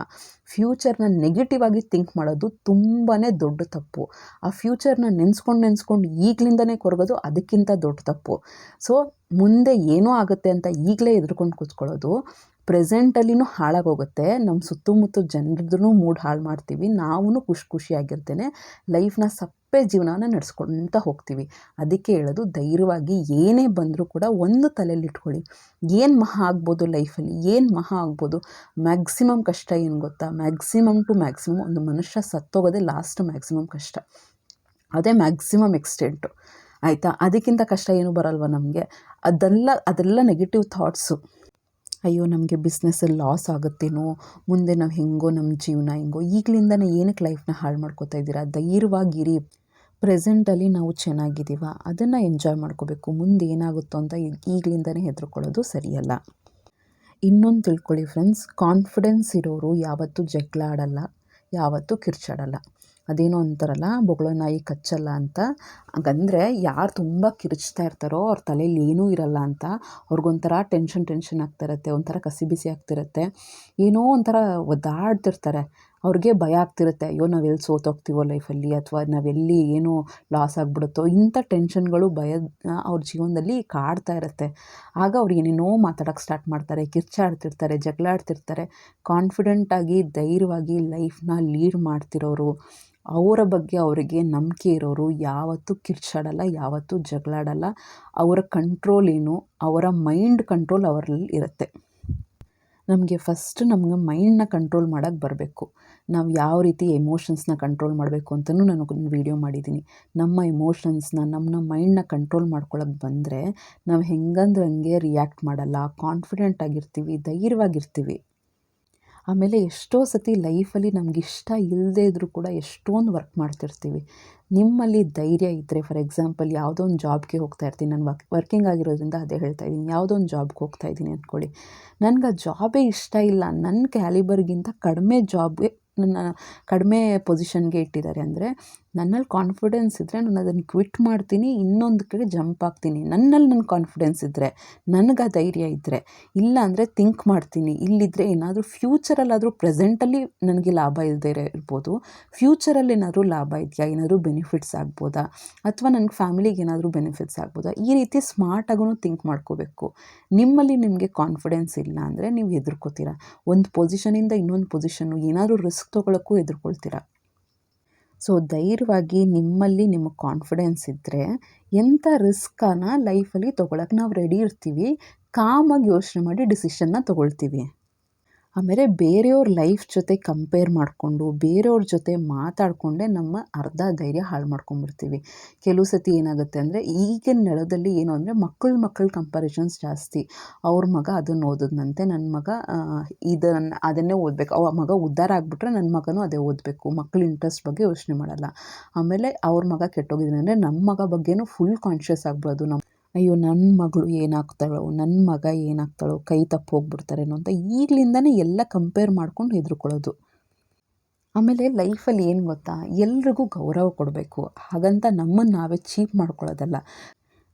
ಫ್ಯೂಚರ್ನ ನೆಗೆಟಿವ್ ಆಗಿ ಥಿಂಕ್ ಮಾಡೋದು ತುಂಬಾ ದೊಡ್ಡ ತಪ್ಪು. ಆ ಫ್ಯೂಚರ್ನ ನೆನೆಸ್ಕೊಂಡು ನೆನೆಸ್ಕೊಂಡು ಈಗಲಿಂದನೇ ಕೊರಗೋದು ಅದಕ್ಕಿಂತ ದೊಡ್ಡ ತಪ್ಪು. ಸೊ ಮುಂದೆ ಏನೋ ಆಗುತ್ತೆ ಅಂತ ಈಗಲೇ ಎದುರ್ಕೊಂಡು ಕೂತ್ಕೊಳ್ಳೋದು ಪ್ರೆಸೆಂಟಲ್ಲಿನೂ ಹಾಳಾಗೋಗುತ್ತೆ. ನಮ್ಮ ಸುತ್ತಮುತ್ತ ಜನರದ್ದು ಮೂಡ್ ಹಾಳು ಮಾಡ್ತೀವಿ. ನಾವೂ ಖುಷಿ ಖುಷಿಯಾಗಿರ್ತೇನೆ. ಲೈಫ್ನ ಸಪ್ಪೆ ಜೀವನನ ನಡೆಸ್ಕೊಳ್ತಾ ಹೋಗ್ತೀವಿ. ಅದಕ್ಕೆ ಹೇಳೋದು ಧೈರ್ಯವಾಗಿ ಏನೇ ಬಂದರೂ ಕೂಡ ಒಂದು ತಲೆಯಲ್ಲಿ ಇಟ್ಕೊಳ್ಳಿ. ಏನು ಮಹಾ ಆಗ್ಬೋದು ಲೈಫಲ್ಲಿ? ಏನು ಮಹಾ ಆಗ್ಬೋದು? ಮ್ಯಾಕ್ಸಿಮಮ್ ಕಷ್ಟ ಏನು ಗೊತ್ತಾ? ಮ್ಯಾಕ್ಸಿಮಮ್ ಟು ಮ್ಯಾಕ್ಸಿಮಮ್ ಒಂದು ಮನುಷ್ಯ ಸತ್ತೋಗೋದೇ ಲಾಸ್ಟ್ ಮ್ಯಾಕ್ಸಿಮಮ್ ಕಷ್ಟ. ಅದೇ ಮ್ಯಾಕ್ಸಿಮಮ್ ಎಕ್ಸ್ಟೆಂಟು. ಆಯಿತಾ? ಅದಕ್ಕಿಂತ ಕಷ್ಟ ಏನು ಬರಲ್ವ ನಮಗೆ? ಅದೆಲ್ಲ ಅದೆಲ್ಲ ನೆಗೆಟಿವ್ ಥಾಟ್ಸು ಅಯ್ಯೋ, ನಮಗೆ ಬಿಸ್ನೆಸ್ಸಲ್ಲಿ ಲಾಸ್ ಆಗುತ್ತೇನೋ, ಮುಂದೆ ನಾವು ಹೆಂಗೋ ನಮ್ಮ ಜೀವನ ಹೆಂಗೋ, ಈಗಲಿಂದನೇ ಏನಕ್ಕೆ ಲೈಫ್ನ ಹಾಳು ಮಾಡ್ಕೋತಾ ಇದ್ದೀರಾ? ಧೈರ್ಯವಾಗಿರಿ. ಪ್ರೆಸೆಂಟಲ್ಲಿ ನಾವು ಚೆನ್ನಾಗಿದ್ದೀವ, ಅದನ್ನು ಎಂಜಾಯ್ ಮಾಡ್ಕೋಬೇಕು. ಮುಂದೆ ಏನಾಗುತ್ತೋ ಅಂತ ಈಗಲಿಂದನೇ ಹೆದರ್ಕೊಳ್ಳೋದು ಸರಿಯಲ್ಲ. ಇನ್ನೊಂದು ತಿಳ್ಕೊಳ್ಳಿ ಫ್ರೆಂಡ್ಸ್ ಕಾನ್ಫಿಡೆನ್ಸ್ ಇರೋರು ಯಾವತ್ತೂ ಜಗಳ ಆಡಲ್ಲ ಯಾವತ್ತೂ ಕಿರ್ಚಾಡಲ್ಲ. ಅದೇನೋ ಅಂತಾರಲ್ಲ ಬೊಗಳೋ ನಾಯಿ ಕಚ್ಚಲ್ಲ ಅಂತ. ಹಾಗಂದರೆ ಯಾರು ತುಂಬ ಕಿರ್ಚ್ತಾ ಇರ್ತಾರೋ ಅವ್ರ ತಲೆಯಲ್ಲಿ ಏನೂ ಇರಲ್ಲ ಅಂತ. ಅವ್ರಿಗೊಂಥರ ಟೆನ್ಷನ್ ಟೆನ್ಷನ್ ಆಗ್ತಿರತ್ತೆ, ಒಂಥರ ಕಸಿ ಬಿಸಿ ಆಗ್ತಿರುತ್ತೆ. ಏನೋ ಒಂಥರ ಒದ್ದಾಡ್ತಿರ್ತಾರೆ. ಅವ್ರಿಗೆ ಭಯ ಆಗ್ತಿರುತ್ತೆ. ಅಯ್ಯೋ ನಾವು ಎಲ್ಲಿ ಸೋತೋಗ್ತೀವೋ ಲೈಫಲ್ಲಿ ಅಥವಾ ನಾವೆಲ್ಲಿ ಏನೋ ಲಾಸ್ ಆಗಿಬಿಡುತ್ತೋ. ಇಂಥ ಟೆನ್ಷನ್ಗಳು ಭಯ, ಅವ್ರ ಜೀವನದಲ್ಲಿ ಕಾಡ್ತಾ ಇರುತ್ತೆ. ಆಗ ಅವ್ರು ಏನೇನೋ ಮಾತಾಡೋಕ್ಕೆ ಸ್ಟಾರ್ಟ್ ಮಾಡ್ತಾರೆ, ಕಿರ್ಚಾಡ್ತಿರ್ತಾರೆ, ಜಗಳಾಡ್ತಿರ್ತಾರೆ. ಕಾನ್ಫಿಡೆಂಟಾಗಿ, ಧೈರ್ಯವಾಗಿ ಲೈಫ್ನ ಲೀಡ್ ಮಾಡ್ತಿರೋರು. ಅವರ ಬಗ್ಗೆ ಅವರಿಗೆ ನಂಬಿಕೆ ಇರೋರು ಯಾವತ್ತೂ ಕಿರ್ಚಾಡಲ್ಲ, ಯಾವತ್ತೂ ಜಗಳಾಡಲ್ಲ. ಅವರ ಕಂಟ್ರೋಲ್ ಏನು? ಅವರ ಮೈಂಡ್ ಕಂಟ್ರೋಲ್ ಅವರಲ್ಲಿ ಇರುತ್ತೆ. ನಮಗೆ ಫಸ್ಟ್ ನಮಗೆ ಮೈಂಡನ್ನ ಕಂಟ್ರೋಲ್ ಮಾಡೋಕ್ಕೆ ಬರಬೇಕು. ನಾವು ಯಾವ ರೀತಿ ಎಮೋಷನ್ಸ್ನ ಕಂಟ್ರೋಲ್ ಮಾಡಬೇಕು ಅಂತಲೂ ನಾನು ವೀಡಿಯೋ ಮಾಡಿದ್ದೀನಿ ನಮ್ಮ ಎಮೋಷನ್ಸ್ನ ನಮ್ಮ ಮೈಂಡನ್ನ ಕಂಟ್ರೋಲ್ ಮಾಡ್ಕೊಳಕ್ಕೆ ಬಂದರೆ ನಾವು ಹೆಂಗಂದ್ರೆ ಹಂಗೆ ರಿಯಾಕ್ಟ್ ಮಾಡಲ್ಲ. ಕಾನ್ಫಿಡೆಂಟ್ ಆಗಿರ್ತೀವಿ, ಧೈರ್ಯವಾಗಿರ್ತೀವಿ. ಆಮೇಲೆ ಎಷ್ಟೋ ಸತಿ ಲೈಫಲ್ಲಿ ನಮ್ಗೆ ಇಷ್ಟ ಇಲ್ಲದೇ ಇದ್ದರೂ ಕೂಡ ಎಷ್ಟೊಂದು ವರ್ಕ್ ಮಾಡ್ತಿರ್ತೀವಿ. ನಿಮ್ಮಲ್ಲಿ ಧೈರ್ಯ ಇದ್ದರೆ ಫಾರ್ ಎಕ್ಸಾಂಪಲ್ ಯಾವುದೋ ಒಂದು ಜಾಬ್ಗೆ ಹೋಗ್ತಾ ಇರ್ತೀನಿ, ನಾನು ವರ್ಕ್ ವರ್ಕಿಂಗ್ ಆಗಿರೋದ್ರಿಂದ ಅದೇ ಹೇಳ್ತಾ ಇದ್ದೀನಿ. ಯಾವುದೋ ಒಂದು ಜಾಬ್ಗೆ ಹೋಗ್ತಾ ಇದ್ದೀನಿ ಅಂದ್ಕೊಳ್ಳಿ ನನಗೆ ಆ ಜಾಬೇ ಇಷ್ಟ ಇಲ್ಲ. ನನ್ನ ಕ್ಯಾಲಿಬರ್ಗಿಂತ ಕಡಿಮೆ ಜಾಬ್ಗೆ ನನ್ನ ಕಡಿಮೆ ಪೊಸಿಷನ್ಗೆ ಇಟ್ಟಿದ್ದಾರೆ ಅಂದರೆ ನನ್ನಲ್ಲಿ ಕಾನ್ಫಿಡೆನ್ಸ್ ಇದ್ದರೆ ನಾನು ಅದನ್ನು ಕ್ವಿಟ್ ಮಾಡ್ತೀನಿ, ಇನ್ನೊಂದು ಕಡೆ ಜಂಪ್ ಆಗ್ತೀನಿ ನನ್ನಲ್ಲಿ ನನ್ನ ಕಾನ್ಫಿಡೆನ್ಸ್ ಇದ್ದರೆ ನನಗೆ ಆ ಧೈರ್ಯ ಇದ್ದರೆ ಇಲ್ಲ ಅಂದರೆ ಥಿಂಕ್ ಮಾಡ್ತೀನಿ. ಇಲ್ಲಿದ್ದರೆ ಏನಾದರೂ ಫ್ಯೂಚರಲ್ಲಾದರೂ ಪ್ರೆಸೆಂಟಲ್ಲಿ ನನಗೆ ಲಾಭ ಇಲ್ಲದೇ ಇರ್ಬೋದು. ಫ್ಯೂಚರಲ್ಲಿ ಏನಾದರೂ ಲಾಭ ಇದೆಯಾ? ಏನಾದರೂ ಬೆನಿಫಿಟ್ಸ್ ಆಗ್ಬೋದಾ? ಅಥವಾ ನನ್ನ ಫ್ಯಾಮಿಲಿಗೆ ಏನಾದರೂ ಬೆನಿಫಿಟ್ಸ್ ಆಗ್ಬೋದಾ? ಈ ರೀತಿ ಸ್ಮಾರ್ಟಾಗೂ ಥಿಂಕ್ ಮಾಡ್ಕೋಬೇಕು. ನಿಮ್ಮಲ್ಲಿ ನಿಮಗೆ ಕಾನ್ಫಿಡೆನ್ಸ್ ಇಲ್ಲ ಅಂದರೆ ನೀವು ಹೆದರ್ಕೋತೀರ? ಒಂದು ಪೊಸಿಷನಿಂದ ಇನ್ನೊಂದು ಪೊಸಿಷನ್ನು ಏನಾದರೂ ರಿಸ್ಕ್ ತೊಗೊಳಕ್ಕೂ ಹೆದರ್ಕೊಳ್ತೀರ? ಸೊ ಧೈರ್ಯವಾಗಿ ನಿಮ್ಮಲ್ಲಿ ನಿಮಗೆ ಕಾನ್ಫಿಡೆನ್ಸ್ ಇದ್ದರೆ ಎಂಥ ರಿಸ್ಕನ್ನು ಲೈಫಲ್ಲಿ ತೊಗೊಳಕ್ಕೆ ನಾವು ರೆಡಿ ಇರ್ತೀವಿ. ಕಾಮಾಗಿ ಯೋಚನೆ ಮಾಡಿ ಡಿಸಿಷನ್ನ ತೊಗೊಳ್ತೀವಿ. ಆಮೇಲೆ ಬೇರೆಯವ್ರ ಲೈಫ್ ಜೊತೆ ಕಂಪೇರ್ ಮಾಡಿಕೊಂಡು, ಬೇರೆಯವ್ರ ಜೊತೆ ಮಾತಾಡಿಕೊಂಡೇ ನಮ್ಮ ಅರ್ಧ ಧೈರ್ಯ ಹಾಳು ಮಾಡ್ಕೊಂಡ್ಬಿಡ್ತೀವಿ. ಕೆಲವು ಸತಿ ಏನಾಗುತ್ತೆ ಅಂದರೆ, ಈಗಿನ ನೆಲದಲ್ಲಿ ಏನು ಅಂದರೆ, ಮಕ್ಕಳು ಮಕ್ಕಳ ಕಂಪ್ಯಾರಿಸನ್ಸ್ ಜಾಸ್ತಿ. ಅವ್ರ ಮಗ ಅದನ್ನು ಓದಿದ್ನಂತೆ ನನ್ನ ಮಗ ಇದನ್ನು ಅದನ್ನೇ ಓದಬೇಕು. ಅವ ಮಗ ಉದ್ಧಾರ ಆಗಿಬಿಟ್ರೆ ನನ್ನ ಮಗನೂ ಅದೇ ಓದಬೇಕು. ಮಕ್ಕಳ ಇಂಟ್ರೆಸ್ಟ್ ಬಗ್ಗೆ ಯೋಚನೆ ಮಾಡಲ್ಲ. ಆಮೇಲೆ ಅವ್ರ ಮಗ ಕೆಟ್ಟೋಗಿದ್ದಾನೆ ಅಂದರೆ ನಮ್ಮ ಮಗ ಬಗ್ಗೆನೂ ಫುಲ್ ಕಾನ್ಷಿಯಸ್ ಆಗ್ಬಿಡೋದು. ನಮ್ಮ ಅಯ್ಯೋ ನನ್ನ ಮಗಳು ಏನಾಗ್ತಾಳೋ ನನ್ನ ಮಗ ಏನಾಗ್ತಾಳೋ, ಕೈ ತಪ್ಪು ಹೋಗ್ಬಿಡ್ತಾರೇನೋ ಅಂತ ಈಗಲಿಂದನೇ ಎಲ್ಲ ಕಂಪೇರ್ ಮಾಡ್ಕೊಂಡು ಹೆದರ್ಕೊಳ್ಳೋದು. ಆಮೇಲೆ ಲೈಫಲ್ಲಿ ಏನು ಗೊತ್ತಾ? ಎಲ್ರಿಗೂ ಗೌರವ ಕೊಡಬೇಕು. ಹಾಗಂತ ನಮ್ಮನ್ನು ನಾವೇ ಚೀಪ್ ಮಾಡ್ಕೊಳ್ಳೋದಲ್ಲ.